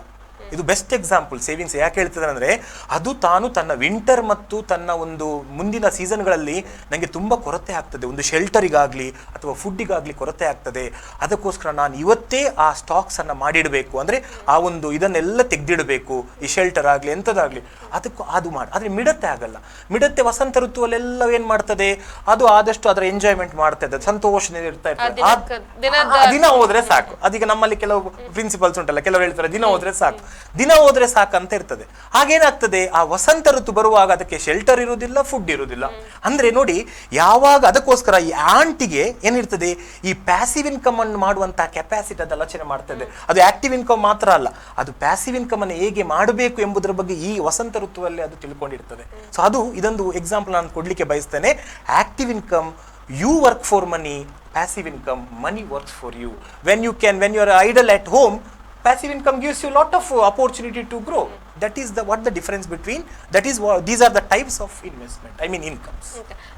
ಇದು ಬೆಸ್ಟ್ ಎಕ್ಸಾಂಪಲ್ ಸೇವಿಂಗ್ಸ್ ಯಾಕೆ ಹೇಳ್ತದೆ ಅಂದರೆ ಅದು ತಾನು ತನ್ನ ವಿಂಟರ್ ಮತ್ತು ತನ್ನ ಒಂದು ಮುಂದಿನ ಸೀಸನ್ಗಳಲ್ಲಿ ನನಗೆ ತುಂಬ ಕೊರತೆ ಆಗ್ತದೆ. ಒಂದು ಶೆಲ್ಟರಿಗಾಗಲಿ ಅಥವಾ ಫುಡ್ಡಿಗಾಗಲಿ ಕೊರತೆ ಆಗ್ತದೆ. ಅದಕ್ಕೋಸ್ಕರ ನಾನು ಇವತ್ತೇ ಆ ಸ್ಟಾಕ್ಸ್ ಅನ್ನ ಮಾಡಿಡಬೇಕು. ಅಂದ್ರೆ ಆ ಒಂದು ಇದನ್ನೆಲ್ಲ ತೆಗೆದಿಡಬೇಕು. ಈ ಶೆಲ್ಟರ್ ಆಗಲಿ ಎಂಥದ್ದಾಗಲಿ. ಅದಕ್ಕೂ ಅದು ಮಾಡಿ ಆದರೆ ಮಿಡತೆ ಆಗಲ್ಲ. ಮಿಡತೆ ವಸಂತ ಋತುವಲ್ಲೆಲ್ಲ ಏನು ಮಾಡ್ತದೆ? ಅದು ಆದಷ್ಟು ಅದರ ಎಂಜಾಯ್ಮೆಂಟ್ ಮಾಡ್ತಾ ಇರ್ತದೆ. ಸಂತೋಷದಿಂದ ಇರ್ತಾ ಇರ್ತದೆ. ದಿನ ಹೋದ್ರೆ ಸಾಕು. ಅದೀಗ ನಮ್ಮಲ್ಲಿ ಕೆಲವು ಪ್ರಿನ್ಸಿಪಲ್ಸ್ ಉಂಟಲ್ಲ ಕೆಲವರು ಹೇಳ್ತಾರೆ ದಿನ ಹೋದ್ರೆ ಸಾಕು. ದಿನ ಹೋದ್ರೆ ಸಾಕಂತ ಇರ್ತದೆ. ಹಾಗೇನಾಗ್ತದೆ? ಆ ವಸಂತ ಋತು ಬರುವಾಗ ಅದಕ್ಕೆ ಶೆಲ್ಟರ್ ಇರುವುದಿಲ್ಲ ಫುಡ್ ಇರುವುದಿಲ್ಲ. ಅಂದ್ರೆ ನೋಡಿ, ಯಾವಾಗ ಅದಕ್ಕೋಸ್ಕರ ಈ ಆಂಟಿಗೆ ಏನಿರ್ತದೆ? ಈ ಪ್ಯಾಸಿವ್ ಇನ್ಕಮ್ ಅನ್ನು ಮಾಡುವಂತಹ ಕೆಪಾಸಿಟಿ ಅದು ಆಲೋಚನೆ ಮಾಡ್ತದೆ. ಅದು ಆಕ್ಟಿವ್ ಇನ್ಕಮ್ ಮಾತ್ರ ಅಲ್ಲ, ಅದು ಪ್ಯಾಸಿವ್ ಇನ್ಕಮ್ ಅನ್ನು ಹೇಗೆ ಮಾಡಬೇಕು ಎಂಬುದರ ಬಗ್ಗೆ ಈ ವಸಂತ ಋತುವಲ್ಲಿ ಅದು ತಿಳ್ಕೊಂಡಿರ್ತದೆ. ಸೊ ಅದು ಇದೊಂದು ಎಕ್ಸಾಂಪಲ್ ನಾನು ಕೊಡ್ಲಿಕ್ಕೆ ಬಯಸ್ತೇನೆ. Active income you work for money passive income money works for you when you can, when you are idle at home passive income gives you a lot of uh, opportunity to grow. That is the what the difference between that is what these are the types of investment i mean incomes.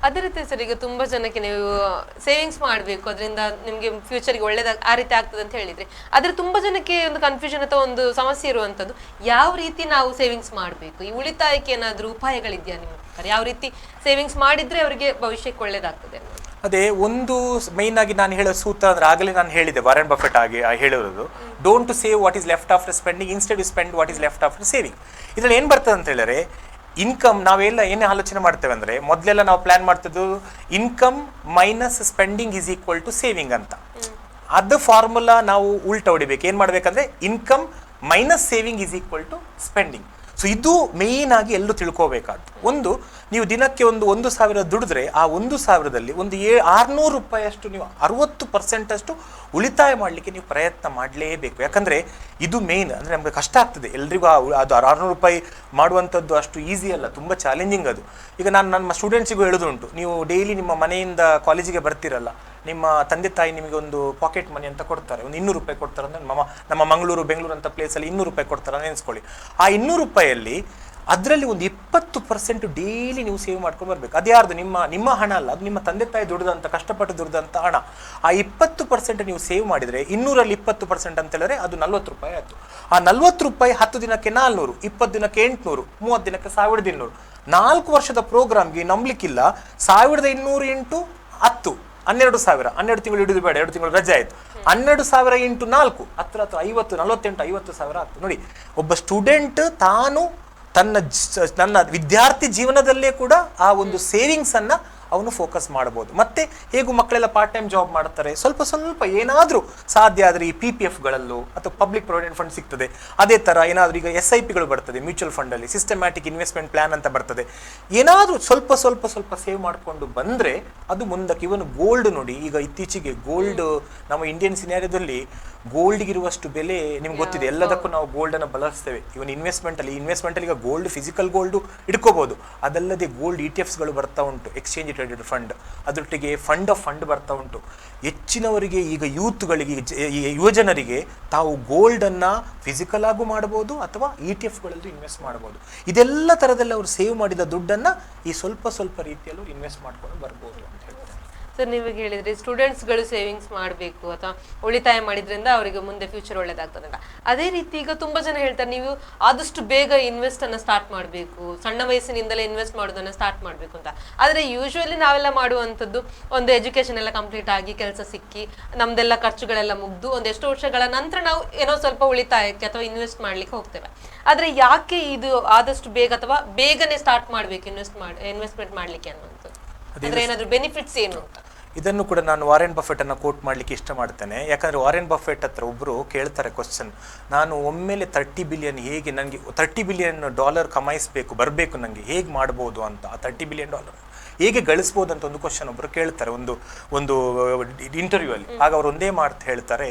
ಅದೇ ರೀತಿ sir ಈಗ ತುಂಬಾ ಜನಕ್ಕೆ ನೀವು savings ಮಾಡಬೇಕು. ಅದರಿಂದ ನಿಮಗೆ ಫ್ಯೂಚರ್ಗೆ ಒಳ್ಳೇದ ಆ ರೀತಿ ಆಗ್ತದೆ ಅಂತ ಹೇಳಿದ್ರೆ. ಆದ್ರೆ ತುಂಬಾ ಜನಕ್ಕೆ ಒಂದು ಕನ್ಫ್ಯೂಷನ್ ಅಥವಾ ಒಂದು ಸಮಸ್ಯೆ ಇರುವಂತದ್ದು ಯಾವ ರೀತಿ ನಾವು ಸೇವಿಂಗ್ಸ್ ಮಾಡಬೇಕು? ಈ ಉಳಿತಾಯಕ್ಕೆ ಏನಾದರೂ ಉಪಾಯಗಳಿದೆಯಾ ನಿಮ್ಮ ಯಾವ ರೀತಿ ಸೇವಿಂಗ್ಸ್ ಮಾಡಿದ್ರೆ ಅವರಿಗೆ ಭವಿಷ್ಯಕ್ಕೆ ಒಳ್ಳೇದಾಗ್ತದೆ ಅನ್ನೋದು ಅದೇ ಒಂದು ಮೈನ್ ಆಗಿ ನಾನು ಹೇಳೋ ಸೂತ್ರ ಅಂದ್ರೆ ಆಗಲೇ ನಾನು ಹೇಳಿದೆ ವಾರೆನ್ ಬಫೆಟ್ ಆಗಿ ಹೇಳಿರೋದು. Don't to save what is left after spending instead you spend what is left after saving ಇದ್ರಲ್ಲಿ ಏನು ಬರ್ತದೆ ಅಂತ ಹೇಳಿದ್ರೆ ಇನ್ಕಮ್ ನಾವೆಲ್ಲ ಏನೇ ಆಲೋಚನೆ ಮಾಡ್ತೇವೆ ಅಂದರೆ, ಮೊದಲೆಲ್ಲ ನಾವು plan ಮಾಡ್ತಿದ್ದು income minus spending is equal to saving ಅಂತ. ಅದು ಫಾರ್ಮುಲಾ ನಾವು ಉಲ್ಟಾ ಹೊಡಿಬೇಕು. ಏನು ಮಾಡಬೇಕಂದ್ರೆ income minus saving is equal to spending so ಇದು ಮೇಯ್ನ್ ಆಗಿ ಎಲ್ಲರೂ ತಿಳ್ಕೋಬೇಕಾದ್ದು. ಒಂದು, ನೀವು ದಿನಕ್ಕೆ ಒಂದು ಒಂದು ಸಾವಿರ ದುಡಿದ್ರೆ, ಆ ಒಂದು ಸಾವಿರದಲ್ಲಿ ಒಂದು ಏ, ಆರ್ನೂರು ರೂಪಾಯಿಯಷ್ಟು ನೀವು ಅರವತ್ತು ಪರ್ಸೆಂಟ್ ಅಷ್ಟು ಉಳಿತಾಯ ಮಾಡಲಿಕ್ಕೆ ನೀವು ಪ್ರಯತ್ನ ಮಾಡಲೇಬೇಕು. ಯಾಕಂದರೆ ಇದು ಮೇಯ್ನ್ ಅಂದರೆ ನಮಗೆ ಕಷ್ಟ ಆಗ್ತದೆ. ಎಲ್ರಿಗೂ ಆ ಅದು ಆರುನೂರು ರೂಪಾಯಿ ಮಾಡುವಂಥದ್ದು ಅಷ್ಟು ಈಸಿ ಅಲ್ಲ. ತುಂಬ ಚಾಲೆಂಜಿಂಗ್ ಅದು. ಈಗ ನಾನು ನನ್ನ ಸ್ಟೂಡೆಂಟ್ಸಿಗೂ ಹೇಳೋದುಂಟು. ನೀವು ಡೈಲಿ ನಿಮ್ಮ ಮನೆಯಿಂದ ಕಾಲೇಜಿಗೆ ಬರ್ತಿರಲ್ಲ. ನಿಮ್ಮ ತಂದೆ ತಾಯಿ ನಿಮಗೆ ಒಂದು ಪಾಕೆಟ್ ಮನಿ ಅಂತ ಕೊಡ್ತಾರೆ. ಒಂದು ಇನ್ನೂರು ರೂಪಾಯಿ ಕೊಡ್ತಾರೆ ಅಂದರೆ ನಮ್ಮ ನಮ್ಮ ಮಂಗಳೂರು, ಬೆಂಗಳೂರು ಅಂತ ಪ್ಲೇಸಲ್ಲಿ ಇನ್ನೂರು ರೂಪಾಯಿ ಕೊಡ್ತಾರೆ ಅಂತ ನೆನೆಸ್ಕೊಳ್ಳಿ ಆ ಇನ್ನೂರು ರೂಪಾಯಿಯಲ್ಲಿ ಅದರಲ್ಲಿ ಒಂದು ಇಪ್ಪತ್ತು ಪರ್ಸೆಂಟ್ ಡೈಲಿ ನೀವು ಸೇವ್ ಮಾಡ್ಕೊಂಡು ಬರಬೇಕು. ಅದ್ಯಾರ್ದು? ನಿಮ್ಮ ನಿಮ್ಮ ಹಣ ಅಲ್ಲ, ಅದು ನಿಮ್ಮ ತಂದೆ ತಾಯಿ ದುಡಿದಂಥ ಕಷ್ಟಪಟ್ಟು ದುಡಿದಂಥ ಹಣ. ಆ ಇಪ್ಪತ್ತು ಪರ್ಸೆಂಟ್ ನೀವು ಸೇವ್ ಮಾಡಿದರೆ ಇನ್ನೂರಲ್ಲಿ ಇಪ್ಪತ್ತು ಪರ್ಸೆಂಟ್ ಅಂತ ಹೇಳಿದ್ರೆ ಅದು ನಲ್ವತ್ತು ರೂಪಾಯಿ ಆಯಿತು. ಆ ನಲ್ವತ್ತು ರೂಪಾಯಿ ಹತ್ತು ದಿನಕ್ಕೆ ನಾಲ್ನೂರು, ಇಪ್ಪತ್ತು ದಿನಕ್ಕೆ ಎಂಟುನೂರು, ಮೂವತ್ತು ದಿನಕ್ಕೆ ಸಾವಿರದ ಇನ್ನೂರು. ನಾಲ್ಕು ವರ್ಷದ ಪ್ರೋಗ್ರಾಮ್ಗೆ ನಂಬಲಿಕ್ಕಿಲ್ಲ. ಸಾವಿರದ ಇನ್ನೂರು ಎಂಟು ಹತ್ತು. ಹನ್ನೆರಡು ಸಾವಿರ. ಹನ್ನೆರಡು ತಿಂಗಳು ಹಿಡಿದು ಬೇಡ, ಎರಡು ತಿಂಗಳು ರಜೆ ಆಯ್ತು. ಹನ್ನೆರಡು ಸಾವಿರ ಇಂಟು ನಾಲ್ಕು, ಹತ್ರ ಹತ್ರ ಐವತ್ತು, ನಲವತ್ತೆಂಟು, ಐವತ್ತು ಸಾವಿರ ಆಗ್ತದೆ ನೋಡಿ, ಒಬ್ಬ ಸ್ಟೂಡೆಂಟ್ ತಾನು ತನ್ನ ನನ್ನ ವಿದ್ಯಾರ್ಥಿ ಜೀವನದಲ್ಲೇ ಕೂಡ ಆ ಒಂದು ಸೇವಿಂಗ್ಸನ್ನು ಅವನು ಫೋಕಸ್ ಮಾಡಬಹುದು ಮತ್ತೆ ಹೇಗೂ ಮಕ್ಕಳೆಲ್ಲ ಪಾರ್ಟ್ ಟೈಮ್ ಜಾಬ್ ಮಾಡ್ತಾರೆ? ಸ್ವಲ್ಪ ಸ್ವಲ್ಪ ಏನಾದರೂ ಸಾಧ್ಯ ಆದರೆ ಈ ಪಿ ಪಿ ಎಫ್ಗಳಲ್ಲೂ ಅಥವಾ ಪಬ್ಲಿಕ್ ಪ್ರೊವಿಡೆಂಟ್ ಫಂಡ್ ಸಿಗ್ತದೆ. ಅದೇ ಥರ ಏನಾದರೂ ಈಗ ಎಸ್ ಐ ಪಿಗಳು ಬರ್ತದೆ ಮ್ಯೂಚುವಲ್ ಫಂಡಲ್ಲಿ ಸಿಸ್ಟಮ್ಯಾಟಿಕ್ ಇನ್ವೆಸ್ಟ್ಮೆಂಟ್ ಪ್ಲಾನ್ ಅಂತ ಬರ್ತದೆ. ಏನಾದರೂ ಸ್ವಲ್ಪ ಸ್ವಲ್ಪ ಸ್ವಲ್ಪ ಸೇವ್ ಮಾಡಿಕೊಂಡು ಬಂದರೆ ಅದು ಮುಂದಕ್ಕೆ ಇವನು ಗೋಲ್ಡ್ ನೋಡಿ ಈಗ ಇತ್ತೀಚೆಗೆ ಗೋಲ್ಡ್ ನಮ್ಮ ಇಂಡಿಯನ್ ಸಿನಾರಿಯೋದಲ್ಲಿ ಗೋಲ್ಡ್ಗಿರುವಷ್ಟು ಬೆಲೆ ನಿಮ್ಗೆ ಗೊತ್ತಿದೆ. ಎಲ್ಲದಕ್ಕೂ ನಾವು ಗೋಲ್ಡನ್ನು ಬಳಸ್ತೇವೆ. ಇವನ್ ಇನ್ವೆಸ್ಟ್ಮೆಂಟ್ ಅಲ್ಲಿ ಇನ್ವೆಸ್ಟ್ಮೆಂಟ್ ಅಲ್ಲಿ ಈಗ ಗೋಲ್ಡ್ ಫಿಸಿಕಲ್ ಗೋಲ್ಡ್ ಇಟ್ಕೋಬಹುದು ಅದಲ್ಲದೆ ಗೋಲ್ಡ್ ಇ ಟಿ ಎಫ್ಸ್ಗಳು ಬರ್ತಾ ಉಂಟು. ಎಕ್ಸ್ಚೇಂಜ್ ಟ್ರೇಡೆಡ್ ಫಂಡ್ ಅದರೊಟ್ಟಿಗೆ ಫಂಡ್ ಆಫ್ ಫಂಡ್ ಬರ್ತಾ ಉಂಟು. ಹೆಚ್ಚಿನವರಿಗೆ, ಈಗ ಯೂತ್ಗಳಿಗೆ ಯುವಜನರಿಗೆ ತಾವು ಗೋಲ್ಡನ್ನು ಫಿಸಿಕಲ್ ಆಗು ಮಾಡ್ಬೋದು ಅಥವಾ ಇ ಟಿ ಎಫ್ಗಳಲ್ಲೂ ಇನ್ವೆಸ್ಟ್ ಮಾಡ್ಬೋದು. ಇದೆಲ್ಲ ಥರದಲ್ಲಿ ಅವರು ಸೇವ್ ಮಾಡಿದ ದುಡ್ಡನ್ನು ಈ ಸ್ವಲ್ಪ ಸ್ವಲ್ಪ ರೀತಿಯಲ್ಲೂ ಇನ್ವೆಸ್ಟ್ ಮಾಡ್ಕೊಂಡು ಬರ್ಬೋದು ಸರ್ ನೀವಾಗ ಹೇಳಿದ್ರಿ ಸ್ಟೂಡೆಂಟ್ಸ್ಗಳು ಸೇವಿಂಗ್ಸ್ ಮಾಡಬೇಕು ಅಥವಾ ಉಳಿತಾಯ ಮಾಡಿದ್ರಿಂದ ಅವರಿಗೆ ಮುಂದೆ ಫ್ಯೂಚರ್ ಒಳ್ಳೇದಾಗ್ತದೆ ಅಂತ. ಅದೇ ರೀತಿ ಈಗ ತುಂಬಾ ಜನ ಹೇಳ್ತಾರೆ ನೀವು ಆದಷ್ಟು ಬೇಗ ಇನ್ವೆಸ್ಟ್ ಅನ್ನ ಸ್ಟಾರ್ಟ್ ಮಾಡಬೇಕು ಸಣ್ಣ ವಯಸ್ಸಿನಿಂದಲೇ ಇನ್ವೆಸ್ಟ್ ಮಾಡೋದನ್ನ ಸ್ಟಾರ್ಟ್ ಮಾಡಬೇಕು ಅಂತ. ಆದ್ರೆ ಯೂಶುವಲಿ ನಾವೆಲ್ಲ ಮಾಡುವಂಥದ್ದು ಒಂದು ಎಜುಕೇಶನ್ ಎಲ್ಲ ಕಂಪ್ಲೀಟ್ ಆಗಿ ಕೆಲಸ ಸಿಕ್ಕಿ ನಮ್ದೆಲ್ಲ ಖರ್ಚುಗಳೆಲ್ಲ ಮುಗ್ದು ಒಂದೆಷ್ಟು ಎಷ್ಟು ವರ್ಷಗಳ ನಂತರ ನಾವು ಏನೋ ಸ್ವಲ್ಪ ಉಳಿತಾಯಕ್ಕೆ ಅಥವಾ ಇನ್ವೆಸ್ಟ್ ಮಾಡ್ಲಿಕ್ಕೆ ಹೋಗ್ತೇವೆ. ಆದ್ರೆ ಯಾಕೆ ಇದು ಆದಷ್ಟು ಬೇಗ ಅಥವಾ ಬೇಗನೆ ಸ್ಟಾರ್ಟ್ ಮಾಡ್ಬೇಕು ಇನ್ವೆಸ್ಟ್ ಮಾಡಿ ಇನ್ವೆಸ್ಟ್ಮೆಂಟ್ ಮಾಡ್ಲಿಕ್ಕೆ ಅನ್ನುವಂಥದ್ದು? ಅಂದ್ರೆ ಏನಾದ್ರು ಬೆನಿಫಿಟ್ಸ್ ಏನು ಅಂತ? ಇದನ್ನು ಕೂಡ ನಾನು ವಾರೆನ್ ಬಫೆಟ್ ಅನ್ನು ಕೋಟ್ ಮಾಡ್ಲಿಕ್ಕೆ ಇಷ್ಟ ಮಾಡ್ತೇನೆ ಯಾಕಂದ್ರೆ ವಾರೆನ್ ಬಫೆಟ್ ಹತ್ರ ಒಬ್ಬರು ಕೇಳ್ತಾರೆ ಕ್ವಶನ್ ನಾನು ಒಮ್ಮೆಲೆ ತರ್ಟಿ ಬಿಲಿಯನ್ ಹೇಗೆ ನನಗೆ ತರ್ಟಿ ಬಿಲಿಯನ್ ಡಾಲರ್ ಕಮಾಯಿಸಬೇಕು ಬರಬೇಕು ನನಗೆ ಹೇಗೆ ಮಾಡ್ಬೋದು ಅಂತ ಆ ತರ್ಟಿ ಬಿಲಿಯನ್ ಡಾಲರ್ ಹೇಗೆ ಗಳಿಸ್ಬೋದು ಅಂತ ಒಂದು ಕ್ವಶನ್ ಒಬ್ಬರು ಕೇಳ್ತಾರೆ ಒಂದು ಒಂದು ಇಂಟರ್ವ್ಯೂ ಅಲ್ಲಿ. ಆಗ ಅವ್ರು ಒಂದೇ ಮಾತು ಹೇಳ್ತಾರೆ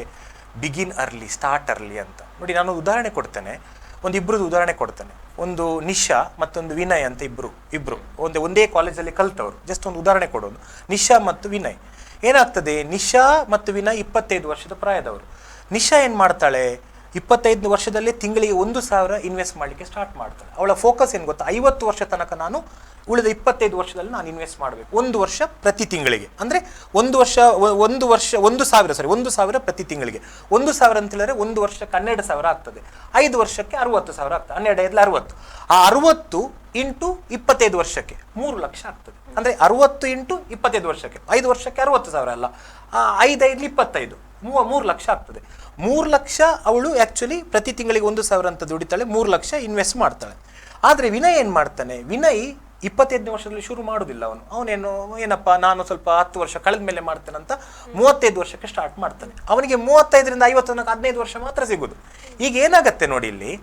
ಬಿಗಿನ್ ಅರ್ಲಿ ಸ್ಟಾರ್ಟ್ ಅರ್ಲಿ ಅಂತ. ನೋಡಿ ನಾನು ಉದಾಹರಣೆ ಕೊಡ್ತೇನೆ. ಒಂದು ಇಬ್ರದ್ದು ಉದಾಹರಣೆ ಕೊಡ್ತಾನೆ. ಒಂದು ನಿಶಾ ಮತ್ತೊಂದು ವಿನಯ್ ಅಂತ ಇಬ್ಬರು ಇಬ್ಬರು ಒಂದೇ ಒಂದೇ ಕಾಲೇಜಲ್ಲಿ ಕಲ್ತವ್ರು. ಜಸ್ಟ್ ಒಂದು ಉದಾಹರಣೆ ಕೊಡೋದು. ನಿಶಾ ಮತ್ತು ವಿನಯ್. ಏನಾಗ್ತದೆ? ನಿಶಾ ಮತ್ತು ವಿನಯ್ ಇಪ್ಪತ್ತೈದು ವರ್ಷದ ಪ್ರಾಯದವರು. ನಿಶಾ ಏನು ಮಾಡ್ತಾಳೆ? ಇಪ್ಪತ್ತೈದು ವರ್ಷದಲ್ಲಿ ತಿಂಗಳಿಗೆ ಒಂದು ಸಾವಿರ ಇನ್ವೆಸ್ಟ್ ಮಾಡಲಿಕ್ಕೆ ಸ್ಟಾರ್ಟ್ ಮಾಡ್ತಾರೆ. ಅವಳ ಫೋಕಸ್ ಏನು ಗೊತ್ತಾ? ಐವತ್ತು ವರ್ಷ ತನಕ ನಾನು ಉಳಿದ ಇಪ್ಪತ್ತೈದು ವರ್ಷದಲ್ಲಿ ನಾನು ಇನ್ವೆಸ್ಟ್ ಮಾಡಬೇಕು. ಒಂದು ವರ್ಷ ಪ್ರತಿ ತಿಂಗಳಿಗೆ. ಅಂದರೆ ಒಂದು ವರ್ಷ ಒಂದು ವರ್ಷ ಒಂದು ಸಾವಿರ ಸಾರಿ ಒಂದು ಸಾವಿರ ಪ್ರತಿ ತಿಂಗಳಿಗೆ. ಒಂದು ಸಾವಿರ ಅಂತ ಹೇಳಿದ್ರೆ ಒಂದು ವರ್ಷಕ್ಕೆ ಹನ್ನೆರಡು ಸಾವಿರ ಆಗ್ತದೆ. ಐದು ವರ್ಷಕ್ಕೆ ಅರುವತ್ತು ಸಾವಿರ ಆಗ್ತದೆ. ಹನ್ನೆರಡು ಐದು ಅರುವತ್ತು. ಆ ಅರುವತ್ತು ಇಂಟು ಇಪ್ಪತ್ತೈದು ವರ್ಷಕ್ಕೆ ಮೂರು ಲಕ್ಷ ಆಗ್ತದೆ. ಅಂದರೆ ಅರುವತ್ತು ಇಂಟು ಇಪ್ಪತ್ತೈದು ವರ್ಷಕ್ಕೆ. ಐದು ವರ್ಷಕ್ಕೆ ಅರವತ್ತು ಸಾವಿರ ಅಲ್ಲ. ಆ, ಐದು ಐದು ಇಪ್ಪತ್ತೈದು. ಮೂವ, ಮೂರು ಲಕ್ಷ ಆಗ್ತದೆ. ಮೂರು ಲಕ್ಷ ಅವಳು ಆ್ಯಕ್ಚುಲಿ ಪ್ರತಿ ತಿಂಗಳಿಗೆ ಒಂದು ಸಾವಿರ ಅಂತ ದುಡಿತಾಳೆ, ಮೂರು ಲಕ್ಷ ಇನ್ವೆಸ್ಟ್ ಮಾಡ್ತಾಳೆ. ಆದರೆ ವಿನಯ್ ಏನು ಮಾಡ್ತಾನೆ? ವಿನಯ್ ಇಪ್ಪತ್ತೈದನೇ ವರ್ಷದಲ್ಲಿ ಶುರು ಮಾಡೋದಿಲ್ಲ ಅವನು. ಅವನೇನು, ಏನಪ್ಪ, ನಾನು ಸ್ವಲ್ಪ ಹತ್ತು ವರ್ಷ ಕಳೆದ ಮೇಲೆ ಮಾಡ್ತೇನೆ ಅಂತ ಮೂವತ್ತೈದು ವರ್ಷಕ್ಕೆ ಸ್ಟಾರ್ಟ್ ಮಾಡ್ತಾನೆ. ಅವನಿಗೆ ಮೂವತ್ತೈದರಿಂದ ಐವತ್ತು ಹದಿನೈದು ವರ್ಷ ಮಾತ್ರ ಸಿಗೋದು. ಈಗ ಏನಾಗತ್ತೆ ನೋಡಿ ಇಲ್ಲಿ?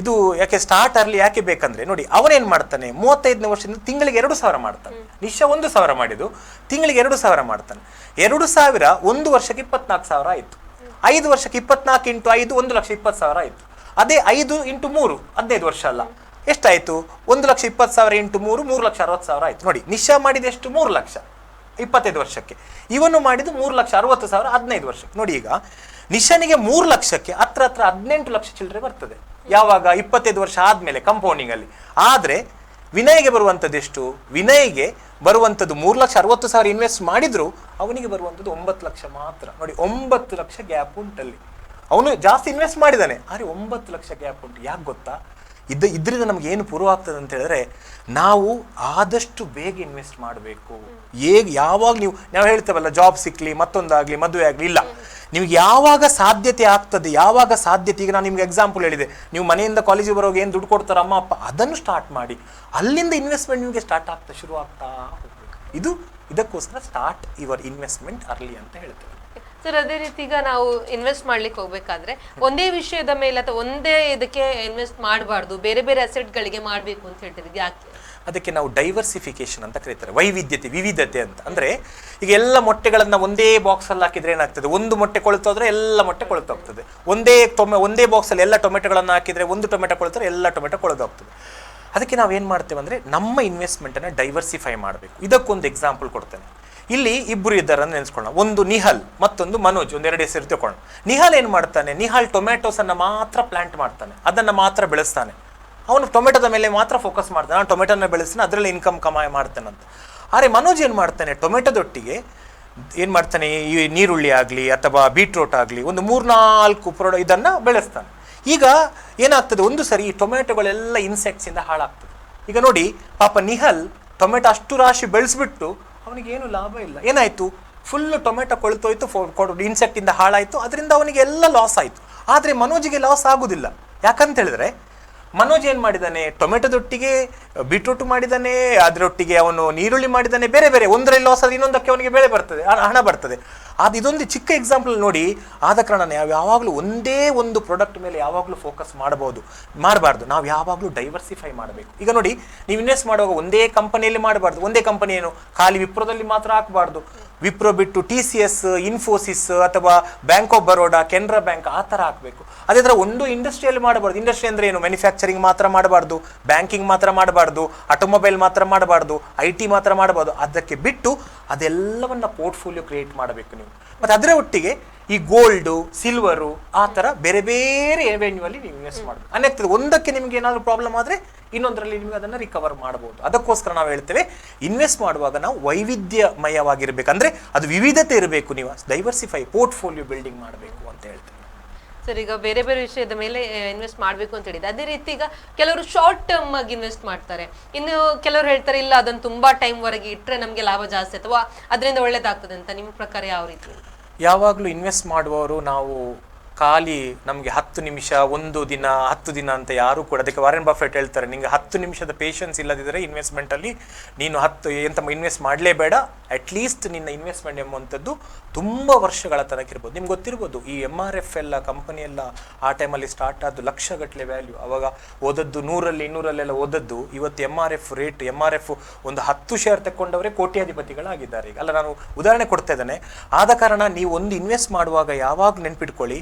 ಇದು ಯಾಕೆ ಸ್ಟಾರ್ಟ್ ಅರ್ಲಿ ಯಾಕೆ ಬೇಕಂದ್ರೆ ನೋಡಿ ಅವನೇನು ಮಾಡ್ತಾನೆ? ಮೂವತ್ತೈದನೇ ವರ್ಷದಿಂದ ತಿಂಗಳಿಗೆ ಎರಡು ಸಾವಿರ ಮಾಡ್ತಾನೆ. ನಿಶ್ಚ ಒಂದು ಸಾವಿರ ಮಾಡಿದ್ದು ತಿಂಗಳಿಗೆ ಎರಡು ಸಾವಿರ ಮಾಡ್ತಾನೆ. ಎರಡು ಸಾವಿರ ಒಂದು ವರ್ಷಕ್ಕೆ ಇಪ್ಪತ್ನಾಲ್ಕು ಸಾವಿರ ಆಯಿತು. ಐದು ವರ್ಷಕ್ಕೆ ಇಪ್ಪತ್ನಾಲ್ಕು ಇಂಟು ಐದು ಒಂದು ಲಕ್ಷ ಇಪ್ಪತ್ತು ಸಾವಿರ ಆಯಿತು. ಅದೇ ಐದು ಇಂಟು ಮೂರು ಹದಿನೈದು ವರ್ಷ ಅಲ್ಲ. ಎಷ್ಟಾಯಿತು? ಒಂದು ಲಕ್ಷ ಇಪ್ಪತ್ತು ಸಾವಿರ ಇಂಟು ಮೂರು ಮೂರು ಲಕ್ಷ ಅರವತ್ತು ಸಾವಿರ ಆಯಿತು. ನೋಡಿ ನಿಶ ಮಾಡಿದ ಎಷ್ಟು? ಮೂರು ಲಕ್ಷ. ಇಪ್ಪತ್ತೈದು ವರ್ಷಕ್ಕೆ. ಇವನು ಮಾಡಿದ್ದು ಮೂರು ಲಕ್ಷ ಅರವತ್ತು ಸಾವಿರ ಹದಿನೈದು ವರ್ಷಕ್ಕೆ. ನೋಡಿ ಈಗ ನಿಶನಿಗೆ ಮೂರು ಲಕ್ಷಕ್ಕೆ ಹತ್ರ ಹತ್ರ ಹದಿನೆಂಟು ಲಕ್ಷ ಚಿಲ್ಲರೆ ಬರ್ತದೆ. ಯಾವಾಗ? ಇಪ್ಪತ್ತೈದು ವರ್ಷ ಆದಮೇಲೆ ಕಂಪೌಂಡಿಂಗಲ್ಲಿ ಆದ್ರೆ ವಿನಯ್ಗೆ ಬರುವಂಥದ್ದು ಎಷ್ಟು? ವಿನಯ್ಗೆ ಬರುವಂಥದ್ದು ಮೂರು ಲಕ್ಷ ಅರವತ್ತು ಸಾವಿರ ಇನ್ವೆಸ್ಟ್ ಮಾಡಿದ್ರು ಅವನಿಗೆ ಬರುವಂಥದ್ದು ಒಂಬತ್ತು ಲಕ್ಷ ಮಾತ್ರ. ನೋಡಿ ಒಂಬತ್ತು ಲಕ್ಷ ಗ್ಯಾಪ್ ಉಂಟಲ್ಲಿ. ಅವನು ಜಾಸ್ತಿ ಇನ್ವೆಸ್ಟ್ ಮಾಡಿದ್ದಾನೆ ಆದರೆ ಒಂಬತ್ತು ಲಕ್ಷ ಗ್ಯಾಪ್ ಉಂಟು. ಯಾಕೆ ಗೊತ್ತಾ? ಇದ್ದ ಇದರಿಂದ ನಮ್ಗೆ ಏನು ಪೂರ್ವ ಆಗ್ತದೆ ಅಂತ ಹೇಳಿದ್ರೆ ನಾವು ಆದಷ್ಟು ಬೇಗ ಇನ್ವೆಸ್ಟ್ ಮಾಡಬೇಕು. ಹೇಗೆ ಯಾವಾಗ ನೀವು ನಾವು ಹೇಳ್ತೇವಲ್ಲ ಜಾಬ್ ಸಿಕ್ಲಿ ಮತ್ತೊಂದಾಗ್ಲಿ ಮದುವೆ ಆಗಲಿ ಇಲ್ಲ ನಿಮ್ಗೆ ಯಾವಾಗ ಸಾಧ್ಯತೆ ಆಗ್ತದೆ, ಯಾವಾಗ ಸಾಧ್ಯತೆ? ಈಗ ನಾನು ನಿಮ್ಗೆ ಎಕ್ಸಾಂಪಲ್ ಹೇಳಿದೆ. ನೀವು ಮನೆಯಿಂದ ಕಾಲೇಜಿಗೆ ಬರೋವಾಗ ಏನು ದುಡ್ಡು ಕೊಡ್ತಾರ ಅಮ್ಮ, ಅಪ್ಪ, ಅದನ್ನು ಸ್ಟಾರ್ಟ್ ಮಾಡಿ. ಅಲ್ಲಿಂದ ಇನ್ವೆಸ್ಟ್ಮೆಂಟ್ ನಿಮಗೆ ಸ್ಟಾರ್ಟ್ ಆಗ್ತಾ, ಶುರು ಆಗ್ತಾ ಇದು ಇದಕ್ಕೋಸ್ಕರ ಸ್ಟಾರ್ಟ್ ಯುವರ್ ಇನ್ವೆಸ್ಟ್ಮೆಂಟ್ ಅರ್ಲಿ ಅಂತ ಹೇಳ್ತೇವೆ ಸರ್ ಅದೇ ರೀತಿ ಈಗ ನಾವು ಇನ್ವೆಸ್ಟ್ ಮಾಡ್ಲಿಕ್ಕೆ ಹೋಗ್ಬೇಕಾದ್ರೆ ಒಂದೇ ವಿಷಯದ ಮೇಲೆ ಅಥವಾ ಒಂದೇ ಇದಕ್ಕೆ ಇನ್ವೆಸ್ಟ್ ಮಾಡಬಾರ್ದು. ಬೇರೆ ಬೇರೆ ಅಸೆಟ್ಗಳಿಗೆ ಗಳಿಗೆ ಮಾಡಬೇಕು ಅಂತ ಹೇಳ್ತಿರೋದು ಯಾಕೆ? ಅದಕ್ಕೆ ನಾವು ಡೈವರ್ಸಿಫಿಕೇಶನ್ ಅಂತ ಕರೀತಾರೆ. ವೈವಿಧ್ಯತೆ, ವಿವಿಧತೆ ಅಂತ. ಅಂದರೆ ಈಗ ಎಲ್ಲ ಮೊಟ್ಟೆಗಳನ್ನು ಒಂದೇ ಬಾಕ್ಸಲ್ಲಿ ಹಾಕಿದರೆ ಏನಾಗ್ತದೆ? ಒಂದು ಮೊಟ್ಟೆ ಕೊಳ್ತೋದ್ರೆ ಎಲ್ಲ ಮೊಟ್ಟೆ ಕೊಳ್ತೋಗ್ತದೆ. ಒಂದೇ ಟೊಮೆ ಒಂದೇ ಬಾಕ್ಸಲ್ಲಿ ಎಲ್ಲ ಟೊಮೆಟೊಗಳನ್ನು ಹಾಕಿದರೆ ಒಂದು ಟೊಮೆಟೊ ಕೊಳ್ತಾರೆ ಎಲ್ಲ ಟೊಮೆಟೊ ಕೊಳೆದೋಗ್ತದೆ. ಅದಕ್ಕೆ ನಾವು ಏನು ಮಾಡ್ತೇವೆ ಅಂದರೆ ನಮ್ಮ ಇನ್ವೆಸ್ಟ್ಮೆಂಟನ್ನು ಡೈವರ್ಸಿಫೈ ಮಾಡಬೇಕು. ಇದಕ್ಕೊಂದು ಎಕ್ಸಾಂಪಲ್ ಕೊಡ್ತೇನೆ. ಇಲ್ಲಿ ಇಬ್ಬರು ಇದ್ದಾರೆ ಅಂತ ನೆನೆಸ್ಕೊಳ್ಳೋಣ. ಒಂದು ನಿಹಲ್, ಮತ್ತೊಂದು ಮನೋಜ್ ಒಂದೆರಡು ಹೆಸರು ತಗೊಳ್ಳೋಣ ನಿಹಲ್ ಏನು ಮಾಡ್ತಾನೆ? ನಿಹಾಲ್ ಟೊಮೆಟೊಸ್ ಅನ್ನ ಮಾತ್ರ ಪ್ಲಾಂಟ್ ಮಾಡ್ತಾನೆ. ಅದನ್ನು ಮಾತ್ರ ಬೆಳೆಸ್ತಾನೆ. ಅವನು ಟೊಮೆಟೊದ ಮೇಲೆ ಮಾತ್ರ ಫೋಕಸ್ ಮಾಡ್ತಾನೆ. ನಾನು ಟೊಮೆಟೊನ ಬೆಳೆಸ್ತಾನೆ, ಅದರಲ್ಲಿ ಇನ್ಕಮ್ ಕಮಾಯಿ ಮಾಡ್ತಾನೆ ಅಂತ. ಆದರೆ ಮನೋಜ್ ಏನು ಮಾಡ್ತಾನೆ? ಟೊಮೆಟೊದೊಟ್ಟಿಗೆ ಏನು ಮಾಡ್ತಾನೆ? ಈ ನೀರುಳ್ಳಿ ಆಗಲಿ ಅಥವಾ ಬೀಟ್ರೋಟ್ ಆಗಲಿ ಒಂದು ಮೂರ್ನಾಲ್ಕು ಪ್ರೊಡ ಇದನ್ನು ಬೆಳೆಸ್ತಾನೆ. ಈಗ ಏನಾಗ್ತದೆ? ಒಂದು ಸರಿ ಈ ಟೊಮೆಟೊಗಳೆಲ್ಲ ಇನ್ಸೆಕ್ಟ್ಸಿಂದ ಹಾಳಾಗ್ತದೆ. ಈಗ ನೋಡಿ, ಪಾಪ ನಿಹಲ್ ಟೊಮೆಟೊ ಅಷ್ಟು ರಾಶಿ ಬೆಳೆಸ್ಬಿಟ್ಟು ಅವನಿಗೆ ಏನು ಲಾಭ ಇಲ್ಲ. ಏನಾಯಿತು? ಫುಲ್ ಟೊಮೆಟೊ ಕೊಳ್ತೋಯ್ತು ಇನ್ಸೆಕ್ಟ್ ಇನ್ಸೆಕ್ಟಿಂದ ಹಾಳಾಯಿತು, ಅದರಿಂದ ಅವನಿಗೆ ಎಲ್ಲ ಲಾಸ್ ಆಯಿತು. ಆದರೆ ಮನೋಜಿಗೆ ಲಾಸ್ ಆಗೋದಿಲ್ಲ. ಯಾಕಂತ ಹೇಳಿದ್ರೆ ಮನೋಜ್ ಏನ್ ಮಾಡಿದಾನೆ? ಟೊಮೆಟೊದೊಟ್ಟಿಗೆ ಬೀಟ್ರೂಟ್ ಮಾಡಿದಾನೆ ಅದರೊಟ್ಟಿಗೆ ಅವನು ನೀರುಳ್ಳಿ ಮಾಡಿದಾನೆ, ಬೇರೆ ಬೇರೆ. ಒಂದರಲ್ಲಿ ಲಾಸ್ ಆದ್ರೆ ಇನ್ನೊಂದಕ್ಕೆ ಅವನಿಗೆ ಬೆಳೆ ಬರ್ತದೆ, ಹಣ- ಬರ್ತದೆ. ಅದು ಇದೊಂದು ಚಿಕ್ಕ ಎಕ್ಸಾಂಪಲ್ ನೋಡಿ, ಆದ ಕಾರಣ ನಾವು ಯಾವಾಗಲೂ ಒಂದೇ ಒಂದು ಪ್ರಾಡಕ್ಟ್ ಮೇಲೆ ಯಾವಾಗಲೂ ಫೋಕಸ್ ಮಾಡಬಹುದು, ಮಾಡಬಾರ್ದು. ನಾವು ಯಾವಾಗಲೂ ಡೈವರ್ಸಿಫೈ ಮಾಡಬೇಕು. ಈಗ ನೋಡಿ, ನೀವು ಇನ್ವೆಸ್ಟ್ ಮಾಡುವಾಗ ಒಂದೇ ಕಂಪನಿಯಲ್ಲಿ ಮಾಡಬಾರ್ದು. ಒಂದೇ ಕಂಪನಿ ಏನು? ಖಾಲಿ ವಿಪ್ರೋದಲ್ಲಿ ಮಾತ್ರ ಹಾಕಬಾರ್ದು. ವಿಪ್ರೋ ಬಿಟ್ಟು ಟಿ ಸಿ ಎಸ್ ಇನ್ಫೋಸಿಸ್ ಅಥವಾ bank of Baroda Canara bank ಆ ಥರ ಹಾಕಬೇಕು. ಅದೇ ಥರ ಒಂದು ಇಂಡಸ್ಟ್ರಿಯಲ್ಲಿ ಮಾಡಬಾರ್ದು. ಇಂಡಸ್ಟ್ರಿ ಅಂದರೆ ಏನು? ಮ್ಯಾನುಫ್ಯಾಕ್ಚರಿಂಗ್ ಮಾತ್ರ ಮಾಡಬಾರ್ದು. ಬ್ಯಾಂಕಿಂಗ್ ಮಾತ್ರ ಮಾಡಬಾರ್ದು. ಆಟೋಮೊಬೈಲ್ ಮಾತ್ರ ಮಾಡಬಾರ್ದು, ಐ ಟಿ ಮಾತ್ರ ಮಾಡಬಾರ್ದು, ಅದಕ್ಕೆ ಬಿಟ್ಟು ಅದೆಲ್ಲವನ್ನ ಪೋರ್ಟ್ಫೋಲಿಯೋ ಕ್ರಿಯೇಟ್ ಮಾಡಬೇಕು ನೀವು. ಮತ್ತೆ ಅದರ ಒಟ್ಟಿಗೆ ಈ ಗೋಲ್ಡು, ಸಿಲ್ವರು, ಆ ಥರ ಬೇರೆ ಬೇರೆ ರೆವೆನ್ಯೂ ಅಲ್ಲಿ ನೀವು ಇನ್ವೆಸ್ಟ್ ಮಾಡಬೇಕು ಅನೇಕ ಒಂದಕ್ಕೆ ನಿಮ್ಗೆ ಏನಾದರೂ ಪ್ರಾಬ್ಲಮ್ ಆದರೆ ಇನ್ನೊಂದರಲ್ಲಿ ನಿಮಗೆ ಅದನ್ನು ರಿಕವರ್ ಮಾಡಬಹುದು ಅದಕ್ಕೋಸ್ಕರ ನಾವು ಹೇಳ್ತೇವೆ ಇನ್ವೆಸ್ಟ್ ಮಾಡುವಾಗ ನಾವು ವೈವಿಧ್ಯಮಯವಾಗಿರಬೇಕು ಅಂದ್ರೆ ಅದು ವಿವಿಧತೆ ಇರಬೇಕು ನೀವು. ಡೈವರ್ಸಿಫೈ ಪೋರ್ಟ್ಫೋಲಿಯೋ ಬಿಲ್ಡಿಂಗ್ ಮಾಡಬೇಕು ಅಂತ ಹೇಳ್ತೇವೆ. ಸರ್, ಈಗ ಬೇರೆ ಬೇರೆ ವಿಷಯದ ಮೇಲೆ ಇನ್ವೆಸ್ಟ್ ಮಾಡಬೇಕು ಅಂತ ಹೇಳಿದೆ ಅದೇ ರೀತಿ ಈಗ ಕೆಲವರು ಶಾರ್ಟ್ ಟರ್ಮ್ ಆಗಿ ಇನ್ವೆಸ್ಟ್ ಮಾಡ್ತಾರೆ. ಇನ್ನು ಕೆಲವರು ಹೇಳ್ತಾರೆ, ಇಲ್ಲ, ಅದನ್ನು ತುಂಬಾ ಟೈಮ್ ವರೆಗೆ ಇಟ್ಟರೆ ನಮಗೆ ಲಾಭ ಜಾಸ್ತಿ, ಅಥವಾ ಅದರಿಂದ ಒಳ್ಳೇದಾಗ್ತದೆ ಅಂತ. ನಿಮ್ಮ ಪ್ರಕಾರ ಯಾವ ರೀತಿ? ಯಾವಾಗಲೂ ಇನ್ವೆಸ್ಟ್ ಮಾಡುವವರು ನಾವು ಖಾಲಿ ನಮಗೆ ಹತ್ತು ನಿಮಿಷ, ಒಂದು ದಿನ, ಹತ್ತು ದಿನ ಅಂತ ಯಾರು ಕೂಡ, ಅದಕ್ಕೆ ವಾರೆನ್ ಬಫೆಟ್ ಹೇಳ್ತಾರೆ ನಿಮಗೆ ಹತ್ತು ನಿಮಿಷದ ಪೇಷನ್ಸ್ ಇಲ್ಲದಿದ್ದರೆ ಇನ್ವೆಸ್ಟ್ಮೆಂಟಲ್ಲಿ ನೀನು ಹತ್ತು ಎಂತ ಇನ್ವೆಸ್ಟ್ ಮಾಡಲೇಬೇಡ. ಅಟ್ಲೀಸ್ಟ್ ನಿನ್ನ ಇನ್ವೆಸ್ಟ್ಮೆಂಟ್ ಎಂಬುವಂಥದ್ದು ತುಂಬ ವರ್ಷಗಳ ತನಕ ಇರ್ಬೋದು. ನಿಮ್ಗೆ ಗೊತ್ತಿರ್ಬೋದು, ಈ ಎಂ ಆರ್ ಎಫ್ ಎಲ್ಲ ಕಂಪನಿ ಎಲ್ಲ ಆ ಟೈಮಲ್ಲಿ ಸ್ಟಾರ್ಟ್ ಆದ್ದು ಲಕ್ಷಗಟ್ಟಲೆ ವ್ಯಾಲ್ಯೂ ಅವಾಗ ಓದದ್ದು ನೂರಲ್ಲಿ, ಇನ್ನೂರಲ್ಲೆಲ್ಲ ಓದದ್ದು ಇವತ್ತು M R F rate M R F ಒಂದು ಹತ್ತು ಶೇರ್ ತಗೊಂಡವರೇ ಕೋಟ್ಯಾಧಿಪತಿಗಳಾಗಿದ್ದಾರೆ. ಈಗ ಅಲ್ಲ, ನಾನು ಉದಾಹರಣೆ ಕೊಡ್ತಾ ಇದ್ದೇನೆ. ಆದ ಕಾರಣ ನೀವು ಒಂದು ಇನ್ವೆಸ್ಟ್ ಮಾಡುವಾಗ ಯಾವಾಗ ನೆನ್ಪಿಟ್ಕೊಳ್ಳಿ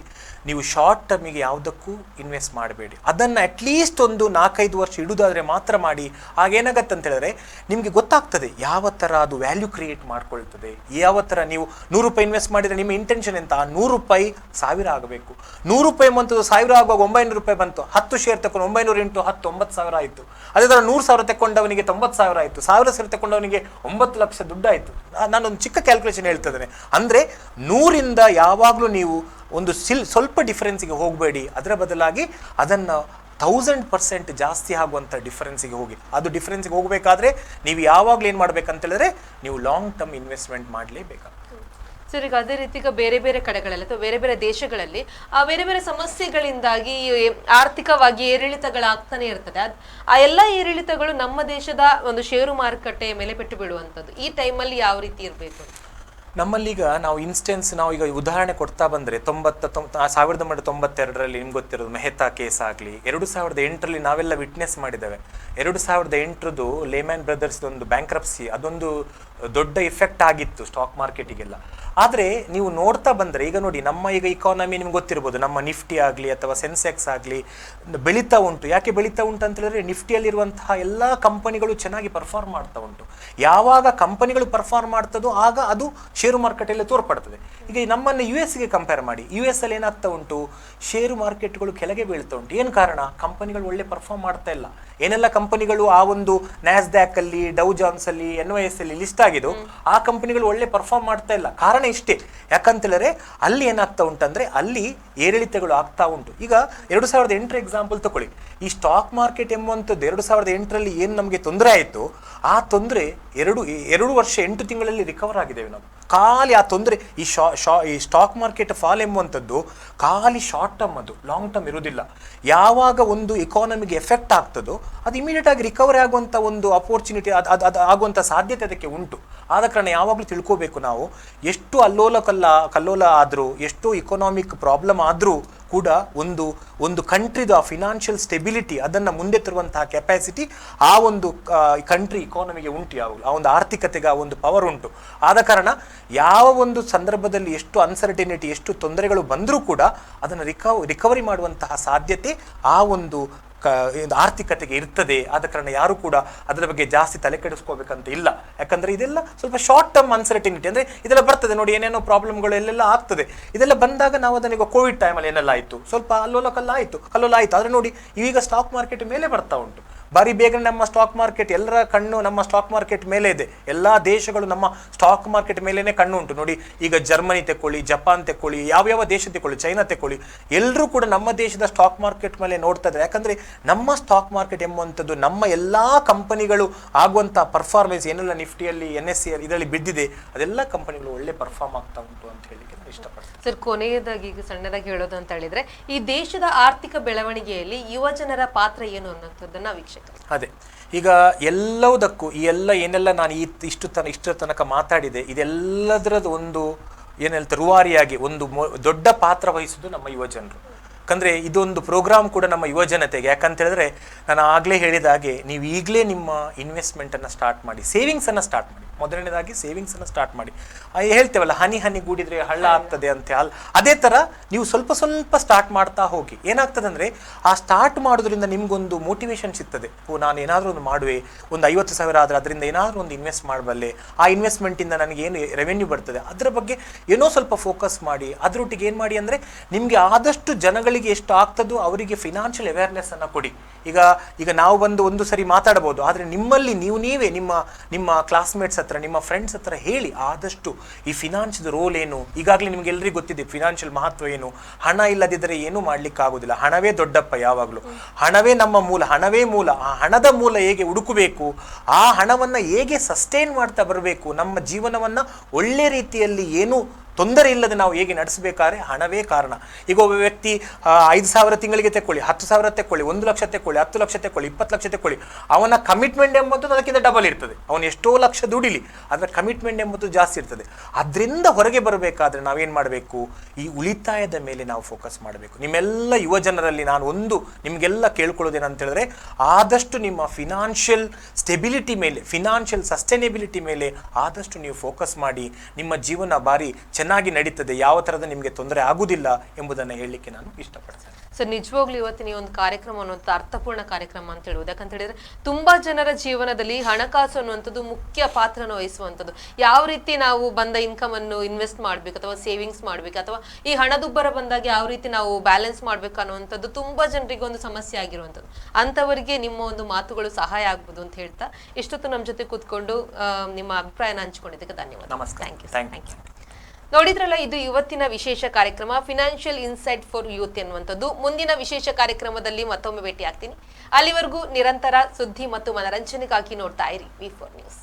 ನೀವು ಶಾರ್ಟ್ ಟರ್ಮಿಗೆ ಯಾವುದಕ್ಕೂ ಇನ್ವೆಸ್ಟ್ ಮಾಡಬೇಡಿ. ಅದನ್ನು ಅಟ್ಲೀಸ್ಟ್ ಒಂದು ನಾಲ್ಕೈದು ವರ್ಷ ಇಡುವುದಾದರೆ ಮಾತ್ರ ಮಾಡಿ. ಆಗೇನಾಗತ್ತೆ ಅಂತ ಹೇಳಿದ್ರೆ, ನಿಮಗೆ ಗೊತ್ತಾಗ್ತದೆ ಯಾವ ಥರ ಅದು ವ್ಯಾಲ್ಯೂ ಕ್ರಿಯೇಟ್ ಮಾಡ್ಕೊಳ್ತದೆ. ಯಾವ ಥರ ನೀವು ನೂರು ರೂಪಾಯಿ ಇನ್ವೆಸ್ಟ್ ಮಾಡಿದರೆ ನಿಮ್ಮ ಇಂಟೆನ್ಷನ್ ಎಂತ? ನೂರು ರೂಪಾಯಿ ಸಾವಿರ ಆಗಬೇಕು. ನೂರು ರೂಪಾಯಿ ಬಂತು, ಸಾವಿರ ಆಗುವಾಗ ಒಂಬೈನೂರು ರೂಪಾಯಿ ಬಂತು. ಹತ್ತು ಶೇರ್ ತಗೊಂಡು ಒಂಬೈನೂರು ಇಂಟು ಹತ್ತು, ಒಂಬತ್ತು ಸಾವಿರ ಆಯಿತು. ಅದೇ ಥರ ನೂರು ಸಾವಿರ ತಗೊಂಡವನಿಗೆ ತೊಂಬತ್ತು ಸಾವಿರ ಆಯಿತು. ಸಾವಿರ ಸಾವಿರ ತಗೊಂಡವನಿಗೆ ಒಂಬತ್ತು ಲಕ್ಷ ದುಡ್ಡಾಯಿತು ನಾನೊಂದು ಚಿಕ್ಕ ಕ್ಯಾಲ್ಕುಲೇಷನ್ ಹೇಳ್ತಿದ್ದೇನೆ ಅಂದರೆ ನೂರಿಂದ ಯಾವಾಗಲೂ ನೀವು ಒಂದು ಸಿಲ್ ಸ್ವಲ್ಪ ಡಿಫರೆನ್ಸಿಗೆ ಹೋಗಬೇಡಿ. ಅದರ ಬದಲಾಗಿ ಅದನ್ನು ತೌಸಂಡ್ ಪರ್ಸೆಂಟ್ ಜಾಸ್ತಿ ಆಗುವಂಥ ಡಿಫರೆನ್ಸಿಗೆ ಹೋಗಿ. ಅದು ಡಿಫರೆನ್ಸಿಗೆ ಹೋಗಬೇಕಾದ್ರೆ ನೀವು ಯಾವಾಗಲೂ ಏನು ಮಾಡ್ಬೇಕಂತೇಳಿದ್ರೆ ನೀವು ಲಾಂಗ್ ಟರ್ಮ್ ಇನ್ವೆಸ್ಟ್ಮೆಂಟ್ ಮಾಡಲೇಬೇಕಾಗ್ತದೆ. ಸರ್, ಈಗ ಅದೇ ರೀತಿ ಈಗ ಬೇರೆ ಬೇರೆ ಕಡೆಗಳಲ್ಲಿ ಅಥವಾ ಬೇರೆ ಬೇರೆ ದೇಶಗಳಲ್ಲಿ, ಆ ಬೇರೆ ಬೇರೆ ಸಮಸ್ಯೆಗಳಿಂದಾಗಿ ಆರ್ಥಿಕವಾಗಿ ಏರಿಳಿತಗಳಾಗ್ತಾನೆ ಇರ್ತದೆ. ಅದು ಆ ಎಲ್ಲ ಏರಿಳಿತಗಳು ನಮ್ಮ ದೇಶದ ಒಂದು ಷೇರು ಮಾರುಕಟ್ಟೆಯ ಮೇಲೆ ಪೆಟ್ಟು ಬೀಳುವಂಥದ್ದು. ಈ ಟೈಮಲ್ಲಿ ಯಾವ ರೀತಿ ಇರಬೇಕು ನಮ್ಮಲ್ಲೀಗ ನಾವು ಇನ್ಸ್ಟೆನ್ಸ್ ನಾವು ಈಗ ಉದಾಹರಣೆ ಕೊಡ್ತಾ ಬಂದರೆ ತೊಂಬತ್ತ ತೊಂಬ ಸಾವಿರದ ಒಂಬೈನೂರ ತೊಂಬತ್ತೆರಡರಲ್ಲಿ ನಿಮ್ಗೆ ಗೊತ್ತಿರೋದು ಮೆಹ್ತಾ ಕೇಸ್ ಆಗಲಿ, ಎರಡು ಸಾವಿರದ ಎಂಟರಲ್ಲಿ ನಾವೆಲ್ಲ ವಿಟ್ನೆಸ್ ಮಾಡಿದ್ದೇವೆ. ಎರಡು ಸಾವಿರದ ಎಂಟರದ್ದು ಲೇಮ್ಯಾನ್ ಬ್ರದರ್ಸ್ ಒಂದು ಬ್ಯಾಂಕ್ರಪ್ಸಿ ಅದೊಂದು ದೊಡ್ಡ ಇಫೆಕ್ಟ್ ಆಗಿತ್ತು ಸ್ಟಾಕ್ ಮಾರ್ಕೆಟಿಗೆಲ್ಲ ಆದರೆ ನೀವು ನೋಡ್ತಾ ಬಂದರೆ ಈಗ ನೋಡಿ ನಮ್ಮ ಈಗ ಇಕಾನಮಿ ನಿಮ್ಗೆ ಗೊತ್ತಿರ್ಬೋದು ನಮ್ಮ ನಿಫ್ಟಿ ಆಗಲಿ ಅಥವಾ ಸೆನ್ಸೆಕ್ಸ್ ಆಗಲಿ ಬೆಳೀತಾ ಉಂಟು. ಯಾಕೆ ಬೆಳೀತಾ ಉಂಟು ಅಂತ ಹೇಳಿದ್ರೆ ನಿಫ್ಟಿಯಲ್ಲಿರುವಂತಹ ಎಲ್ಲ ಕಂಪನಿಗಳು ಚೆನ್ನಾಗಿ ಪರ್ಫಾರ್ಮ್ ಮಾಡ್ತಾ ಉಂಟು. ಯಾವಾಗ ಕಂಪನಿಗಳು ಪರ್ಫಾರ್ಮ್ ಮಾಡ್ತದೋ ಆಗ ಅದು ಷೇರು ಮಾರ್ಕೆಟಲ್ಲಿ ತೋರ್ಪಡ್ತದೆ. ಈಗ ನಮ್ಮನ್ನು ಯು ಎಸ್ಗೆ ಕಂಪೇರ್ ಮಾಡಿ ಯು ಎಸ್ ಅಲ್ಲಿ ಏನಾಗ್ತಾ ಉಂಟು? ಷೇರು ಮಾರ್ಕೆಟ್ಗಳು ಕೆಳಗೆ ಬೀಳ್ತಾ ಉಂಟು. ಏನು ಕಾರಣ? ಕಂಪನಿಗಳು ಒಳ್ಳೆ ಪರ್ಫಾರ್ಮ್ ಮಾಡ್ತಾ ಇಲ್ಲ. ಏನೆಲ್ಲ ಕಂಪನಿಗಳು ಆ ಒಂದು ನ್ಯಾಸ್ಡ್ಯಾಕ್ ಅಲ್ಲಿ ಡೌ ಜಾನ್ಸ್ ಅಲ್ಲಿ ಎನ್ ವೈ ಎಸ್ ಅಲ್ಲಿ ಲಿಸ್ಟ್ ಆಗಿದ್ದು ಆ ಕಂಪನಿಗಳು ಒಳ್ಳೆ ಪರ್ಫಾರ್ಮ್ ಮಾಡ್ತಾ ಇಲ್ಲ. ಕಾರಣ ಇಷ್ಟೇ. ಯಾಕಂತೇಳಿದ್ರೆ ಅಲ್ಲಿ ಏನಾಗ್ತಾ ಉಂಟಂದ್ರೆ ಅಲ್ಲಿ ಏರಿಳಿತಗಳು ಆಗ್ತಾ ಉಂಟು. ಈಗ ಎರಡು ಸಾವಿರದ ಎಂಟರ ಎಕ್ಸಾಂಪಲ್ ತಗೊಳ್ಳಿ ಈ ಸ್ಟಾಕ್ ಮಾರ್ಕೆಟ್ ಎಂಬುವಂಥದ್ದು ಎರಡು ಸಾವಿರದ ಎಂಟರಲ್ಲಿ ಏನು ನಮಗೆ ತೊಂದರೆ ಆಯಿತು, ಆ ತೊಂದರೆ ಎರಡು ಎರಡು ವರ್ಷ ಎಂಟು ತಿಂಗಳಲ್ಲಿ ರಿಕವರ್ ಆಗಿದ್ದೇವೆ ನಾವು. ಖಾಲಿ ಆ ತೊಂದರೆ ಈ ಶಾ ಶಾ, ಈ ಸ್ಟಾಕ್ ಮಾರ್ಕೆಟ್ ಫಾಲ್ ಎಂಬುವಂಥದ್ದು ಖಾಲಿ ಶಾರ್ಟ್ ಟರ್ಮ್ ಅದು ಲಾಂಗ್ ಟರ್ಮ್ ಇರುವುದಿಲ್ಲ. ಯಾವಾಗ ಒಂದು ಎಕಾನಮಿಗೆ ಎಫೆಕ್ಟ್ ಆಗ್ತದೋ ಅದು ಇಮಿಡಿಯೇಟ್ ಆಗಿ ರಿಕವರಿ ಆಗುವಂಥ ಒಂದು ಅಪೋರ್ಚುನಿಟಿ ಅದು ಅದು ಅದು ಆಗುವಂಥ ಸಾಧ್ಯತೆ ಅದಕ್ಕೆ ಉಂಟು. ಆದ ಕಾರಣ ಯಾವಾಗಲೂ ತಿಳ್ಕೋಬೇಕು ನಾವು, ಎಷ್ಟು ಅಲ್ಲೋಲ ಕಲ್ಲ, ಕಲ್ಲೋಲ ಆದರೂ, ಎಷ್ಟು ಇಕೊನಾಮಿಕ್ ಪ್ರಾಬ್ಲಮ್ ಆದರೂ ಕೂಡ ಒಂದು ಒಂದು ಕಂಟ್ರಿದು ಆ ಫಿನಾನ್ಷಿಯಲ್ ಸ್ಟೆಬಿಲಿಟಿ ಅದನ್ನು ಮುಂದೆ ತರುವಂತಹ ಕೆಪಾಸಿಟಿ ಆ ಒಂದು ಕಂಟ್ರಿ ಇಕಾನಮಿಗೆ ಉಂಟು ಯಾವಾಗಲೂ ಆ ಒಂದು ಆರ್ಥಿಕತೆಗೆ ಆ ಒಂದು ಪವರ್ ಉಂಟು. ಆದ ಕಾರಣ ಯಾವ ಒಂದು ಸಂದರ್ಭದಲ್ಲಿ ಎಷ್ಟು ಅನ್ಸರ್ಟಿನಿಟಿ ಎಷ್ಟು ತೊಂದರೆಗಳು ಬಂದರೂ ಕೂಡ ಅದನ್ನು ರಿಕವ್ ರಿಕವರಿ ಮಾಡುವಂತಹ ಸಾಧ್ಯತೆ ಆ ಒಂದು ಇದು ಆರ್ಥಿಕತೆಗೆ ಇರ್ತದೆ, ಆದ ಕಾರಣ ಯಾರು ಕೂಡ ಅದರ ಬಗ್ಗೆ ಜಾಸ್ತಿ ತಲೆ ಕೆಡಿಸ್ಕೋಬೇಕಂತ ಇಲ್ಲ. ಯಾಕಂದ್ರೆ ಇದೆಲ್ಲ ಸ್ವಲ್ಪ ಶಾರ್ಟ್ ಟರ್ಮ್ ಅನ್ಸರ್ಟಿನಿಟಿ ಅಂದ್ರೆ ಇದೆಲ್ಲ ಬರ್ತದೆ ನೋಡಿ, ಏನೇನೋ ಪ್ರಾಬ್ಲಮ್ಗಳು ಎಲ್ಲೆಲ್ಲ ಆಗ್ತದೆ. ಇದೆಲ್ಲ ಬಂದಾಗ ನಾವು ಅದನ್ನ ಕೋವಿಡ್ ಟೈಮಲ್ಲಿ ಏನೆಲ್ಲ ಆಯಿತು? ಸ್ವಲ್ಪ ಅಲ್ಲೋಲ ಕಲ್ಲ ಆಯಿತು. ಕಲ್ಲೋಲ ಆಯಿತು. ಆದರೆ ನೋಡಿ, ಈಗ ಸ್ಟಾಕ್ ಮಾರ್ಕೆಟ್ ಮೇಲೆ ಬರ್ತಾ ಉಂಟು. ಬಾರಿ ಬೇಗನೆ ನಮ್ಮ ಸ್ಟಾಕ್ ಮಾರ್ಕೆಟ್ ಎಲ್ಲರ ಕಣ್ಣು ನಮ್ಮ ಸ್ಟಾಕ್ ಮಾರ್ಕೆಟ್ ಮೇಲೆ ಇದೆ. ಎಲ್ಲ ದೇಶಗಳು ನಮ್ಮ ಸ್ಟಾಕ್ ಮಾರ್ಕೆಟ್ ಮೇಲೇನೆ ಕಣ್ಣು ಉಂಟು. ನೋಡಿ, ಈಗ ಜರ್ಮನಿ ತೆಕ್ಕೊಳ್ಳಿ, ಜಪಾನ್ ತೆಕ್ಕೊಳ್ಳಿ, ಯಾವ್ಯಾವ ದೇಶ ತೆಕ್ಕೊಳ್ಳಿ, ಚೈನಾ ತೆಕ್ಕೊಳ್ಳಿ ಎಲ್ಲರೂ ಕೂಡ ನಮ್ಮ ದೇಶದ ಸ್ಟಾಕ್ ಮಾರ್ಕೆಟ್ ಮೇಲೆ ನೋಡ್ತಾ ಇದ್ದಾರೆ. ಯಾಕಂದ್ರೆ ನಮ್ಮ ಸ್ಟಾಕ್ ಮಾರ್ಕೆಟ್ ಎಂಬುವಂಥದ್ದು ನಮ್ಮ ಎಲ್ಲ ಕಂಪನಿಗಳು ಆಗುವಂಥ ಪರ್ಫಾರ್ಮೆನ್ಸ್ ಏನೆಲ್ಲ ನಿಫ್ಟಿಯಲ್ಲಿ ಎನ್ ಎಸ್ ಸಿ ಇದರಲ್ಲಿ ಬಿದ್ದಿದೆ, ಅದೆಲ್ಲ ಕಂಪನಿಗಳು ಒಳ್ಳೆ ಪರ್ಫಾರ್ಮ್ ಆಗ್ತಾ ಉಂಟು ಅಂತ ಇಷ್ಟಪಡ್ತೀನಿ. ಸರ್, ಕೊನೆಯದಾಗಿ ಈಗ ಸಣ್ಣದಾಗಿ ಹೇಳೋದು ಅಂತ ಹೇಳಿದ್ರೆ, ಈ ದೇಶದ ಆರ್ಥಿಕ ಬೆಳವಣಿಗೆಯಲ್ಲಿ ಯುವ ಜನರ ಪಾತ್ರ ಏನು ಅನ್ನೋದನ್ನ ವೀಕ್ಷಕ ಅದೇ. ಈಗ ಎಲ್ಲವುದಕ್ಕೂ, ಈ ಎಲ್ಲ ಏನೆಲ್ಲ ನಾನು ಈ ಇಷ್ಟು ತನ ಇಷ್ಟರ ತನಕ ಮಾತಾಡಿದೆ, ಇದೆಲ್ಲದರದ್ದು ಒಂದು, ಏನು ಹೇಳ್ತಾರೆ, ರೂವಾರಿಯಾಗಿ, ಒಂದು ದೊಡ್ಡ ಪಾತ್ರ ವಹಿಸೋದು ನಮ್ಮ ಯುವಜನರು ಯಾಕಂದರೆ ಇದೊಂದು ಪ್ರೋಗ್ರಾಮ್ ಕೂಡ ನಮ್ಮ ಯುವಜನತೆಗೆ ಯಾಕಂತ ಹೇಳಿದ್ರೆ, ನಾನು ಆಗಲೇ ಹೇಳಿದ ಹಾಗೆ ನೀವು ಈಗಲೇ ನಿಮ್ಮ ಇನ್ವೆಸ್ಟ್ಮೆಂಟನ್ನು ಸ್ಟಾರ್ಟ್ ಮಾಡಿ ಸೇವಿಂಗ್ಸನ್ನು ಸ್ಟಾರ್ಟ್ ಮಾಡಿ. ಮೊದಲನೇದಾಗಿ ಸೇವಿಂಗ್ಸ್ ಅನ್ನ ಸ್ಟಾರ್ಟ್ ಮಾಡಿ. ಹೇಳ್ತೇವಲ್ಲ ಹನಿ ಹನಿ ಗೂಡಿದ್ರೆ ಹಳ್ಳ ಆಗ್ತದೆ ಅಂತ ಅಲ್. ಅದೇ ತರ ನೀವು ಸ್ವಲ್ಪ ಸ್ವಲ್ಪ ಸ್ಟಾರ್ಟ್ ಮಾಡ್ತಾ ಹೋಗಿ. ಏನಾಗ್ತದೆ ಅಂದ್ರೆ ಆ ಸ್ಟಾರ್ಟ್ ಮಾಡೋದ್ರಿಂದ ನಿಮ್ಗೊಂದು ಮೋಟಿವೇಶನ್ ಸಿಗ್ತದೆ. ಓ ನಾನು ಏನಾದರೂ ಒಂದು ಮಾಡುವೆ ಒಂದು ಐವತ್ತು ಸಾವಿರ ಆದ್ರೆ ಅದರಿಂದ ಏನಾದರೂ ಒಂದು ಇನ್ವೆಸ್ಟ್ ಮಾಡಬಲ್ಲೆ. ಆ ಇನ್ವೆಸ್ಟ್ಮೆಂಟ್ ಇಂದ ನನಗೆ ಏನು ರೆವೆನ್ಯೂ ಬರ್ತದೆ? ಅದರ ಬಗ್ಗೆ ಏನೋ ಸ್ವಲ್ಪ ಫೋಕಸ್ ಮಾಡಿ. ಅದರೊಟ್ಟಿಗೆ ಏನು ಮಾಡಿ ಅಂದ್ರೆ ನಿಮ್ಗೆ ಆದಷ್ಟು ಜನಗಳಿಗೆ ಎಷ್ಟು ಆಗ್ತದೋ ಅವರಿಗೆ ಫಿನಾನ್ಷಿಯಲ್ ಅವೇರ್ನೆಸ್ ಅನ್ನ ಕೊಡಿ. ಈಗ ಈಗ ನಾವು ಬಂದು ಒಂದು ಸರಿ ಮಾತಾಡಬಹುದು ಆದ್ರೆ ನಿಮ್ಮಲ್ಲಿ ನೀವು ನೀವೇ ನಿಮ್ಮ ನಿಮ್ಮ ಕ್ಲಾಸ್ಮೇಟ್ಸ್ ಹತ್ರ, ನಿಮ್ಮ ಫ್ರೆಂಡ್ಸ್ ಹತ್ರ ಹೇಳಿ ಆದಷ್ಟು ಈ ಫಿನಾನ್ಸ್ದು ರೋಲ್ ಏನು? ಈಗಾಗಲೇ ನಿಮ್ಗೆ ಎಲ್ರಿಗೂ ಗೊತ್ತಿದೆ ಫಿನಾನ್ಷಿಯಲ್ ಮಹತ್ವ ಏನು? ಹಣ ಇಲ್ಲದಿದ್ದರೆ ಏನು ಮಾಡ್ಲಿಕ್ಕೆ ಆಗೋದಿಲ್ಲ ಹಣವೇ ದೊಡ್ಡಪ್ಪ ಯಾವಾಗಲೂ. ಹಣವೇ ನಮ್ಮ ಮೂಲ, ಹಣವೇ ಮೂಲ. ಆ ಹಣದ ಮೂಲ ಹೇಗೆ ಹುಡುಕಬೇಕು? ಆ ಹಣವನ್ನ ಹೇಗೆ ಸಸ್ಟೈನ್ ಮಾಡ್ತಾ ಬರಬೇಕು? ನಮ್ಮ ಜೀವನವನ್ನ ಒಳ್ಳೆ ರೀತಿಯಲ್ಲಿ ಏನು ತೊಂದರೆ ಇಲ್ಲದೆ ನಾವು ಹೇಗೆ ನಡೆಸಬೇಕಾದ್ರೆ ಹಣವೇ ಕಾರಣ. ಈಗ ಒಬ್ಬ ವ್ಯಕ್ತಿ ಐದು ಸಾವಿರ ತಿಂಗಳಿಗೆ ತೆಕ್ಕೊಳ್ಳಿ, ಹತ್ತು ಸಾವಿರ ತೆಕ್ಕೊಳ್ಳಿ, ಒಂದು ಲಕ್ಷ ತೆಕ್ಕೊಳ್ಳಿ, ಹತ್ತು ಲಕ್ಷ ತೆಕ್ಕೊಳ್ಳಿ, ಇಪ್ಪತ್ತು ಲಕ್ಷ ತೆಕ್ಕೊಳ್ಳಿ, ಅವನ ಕಮಿಟ್ಮೆಂಟ್ ಎಂಬುದು ಅದಕ್ಕಿಂತ ಡಬಲ್ ಇರ್ತದೆ. ಅವನು ಎಷ್ಟೋ ಲಕ್ಷ ದುಡಿಲಿ ಅದರ ಕಮಿಟ್ಮೆಂಟ್ ಎಂಬುದು ಜಾಸ್ತಿ ಇರ್ತದೆ. ಅದರಿಂದ ಹೊರಗೆ ಬರಬೇಕಾದ್ರೆ ನಾವೇನು ಮಾಡಬೇಕು? ಈ ಉಳಿತಾಯದ ಮೇಲೆ ನಾವು ಫೋಕಸ್ ಮಾಡಬೇಕು. ನಿಮ್ಮೆಲ್ಲ ಯುವ ಜನರಲ್ಲಿ ನಾನು ಒಂದು, ನಿಮಗೆಲ್ಲ ಕೇಳ್ಕೊಳ್ಳೋದೇನಂತ ಹೇಳಿದ್ರೆ, ಆದಷ್ಟು ನಿಮ್ಮ ಫಿನಾನ್ಷಿಯಲ್ ಸ್ಟೆಬಿಲಿಟಿ ಮೇಲೆ ಫಿನಾನ್ಷಿಯಲ್ ಸಸ್ಟೈನೇಬಿಲಿಟಿ ಮೇಲೆ ಆದಷ್ಟು ನೀವು ಫೋಕಸ್ ಮಾಡಿ, ನಿಮ್ಮ ಜೀವನ ಬಾರಿ ಚೆನ್ನಾಗಿ ನಡೀತದೆ ಯಾವ ಥರದ ನಿಮಗೆ ತೊಂದರೆ ಆಗುವುದಿಲ್ಲ ಎಂಬುದನ್ನು ಹೇಳಲಿಕ್ಕೆ ನಾನು ಇಷ್ಟಪಡ್ತೇನೆ. ಸರ್ ನಿಜವಾಗ್ಲೂ ಇವತ್ತಿನ ಈ ಒಂದು ಕಾರ್ಯಕ್ರಮ ಅನ್ನುವಂಥ ಅರ್ಥಪೂರ್ಣ ಕಾರ್ಯಕ್ರಮ ಅಂತ ಹೇಳುವುದು. ಯಾಕಂತ ಹೇಳಿದ್ರೆ ತುಂಬಾ ಜನರ ಜೀವನದಲ್ಲಿ ಹಣಕಾಸು ಅನ್ನುವಂಥದ್ದು ಮುಖ್ಯ ಪಾತ್ರನ ವಹಿಸುವಂಥದ್ದು. ಯಾವ ರೀತಿ ನಾವು ಬಂದ ಇನ್ಕಮ್ ಅನ್ನು ಇನ್ವೆಸ್ಟ್ ಮಾಡ್ಬೇಕು ಅಥವಾ ಸೇವಿಂಗ್ಸ್ ಮಾಡ್ಬೇಕು ಅಥವಾ ಈ ಹಣದುಬ್ಬರ ಬಂದಾಗ ಯಾವ ರೀತಿ ನಾವು ಬ್ಯಾಲೆನ್ಸ್ ಮಾಡ್ಬೇಕು ಅನ್ನುವಂಥದ್ದು ತುಂಬಾ ಜನರಿಗೆ ಒಂದು ಸಮಸ್ಯೆ ಆಗಿರುವಂಥದ್ದು. ಅಂಥವರಿಗೆ ನಿಮ್ಮ ಒಂದು ಮಾತುಗಳು ಸಹಾಯ ಆಗ್ಬೋದು ಅಂತ ಹೇಳ್ತಾ ಇಷ್ಟೊತ್ತು ನಮ್ಮ ಜೊತೆ ಕೂತ್ಕೊಂಡು ನಿಮ್ಮ ಅಭಿಪ್ರಾಯನ ಹಂಚ್ಕೊಂಡಿದ್ದಕ್ಕೆ ಧನ್ಯವಾದ. ನಮಸ್ಕಾರ. ಥ್ಯಾಂಕ್ ಯು ಥ್ಯಾಂಕ್ ಯು ನೋಡಿದ್ರಲ್ಲ, ಇದು ಇವತ್ತಿನ ವಿಶೇಷ ಕಾರ್ಯಕ್ರಮ ಫಿನಾನ್ಷಿಯಲ್ ಇನ್ಸೈಟ್ ಫಾರ್ ಯೂತ್ ಎನ್ನುವಂಥದ್ದು. ಮುಂದಿನ ವಿಶೇಷ ಕಾರ್ಯಕ್ರಮದಲ್ಲಿ ಮತ್ತೊಮ್ಮೆ ಭೇಟಿ ಆಗ್ತೀನಿ ಅಲ್ಲಿವರೆಗೂ ನಿರಂತರ ಸುದ್ದಿ ಮತ್ತು ಮನರಂಜನೆಗಾಗಿ ನೋಡ್ತಾ ಇರಿ ವಿ ಫೋರ್ ನ್ಯೂಸ್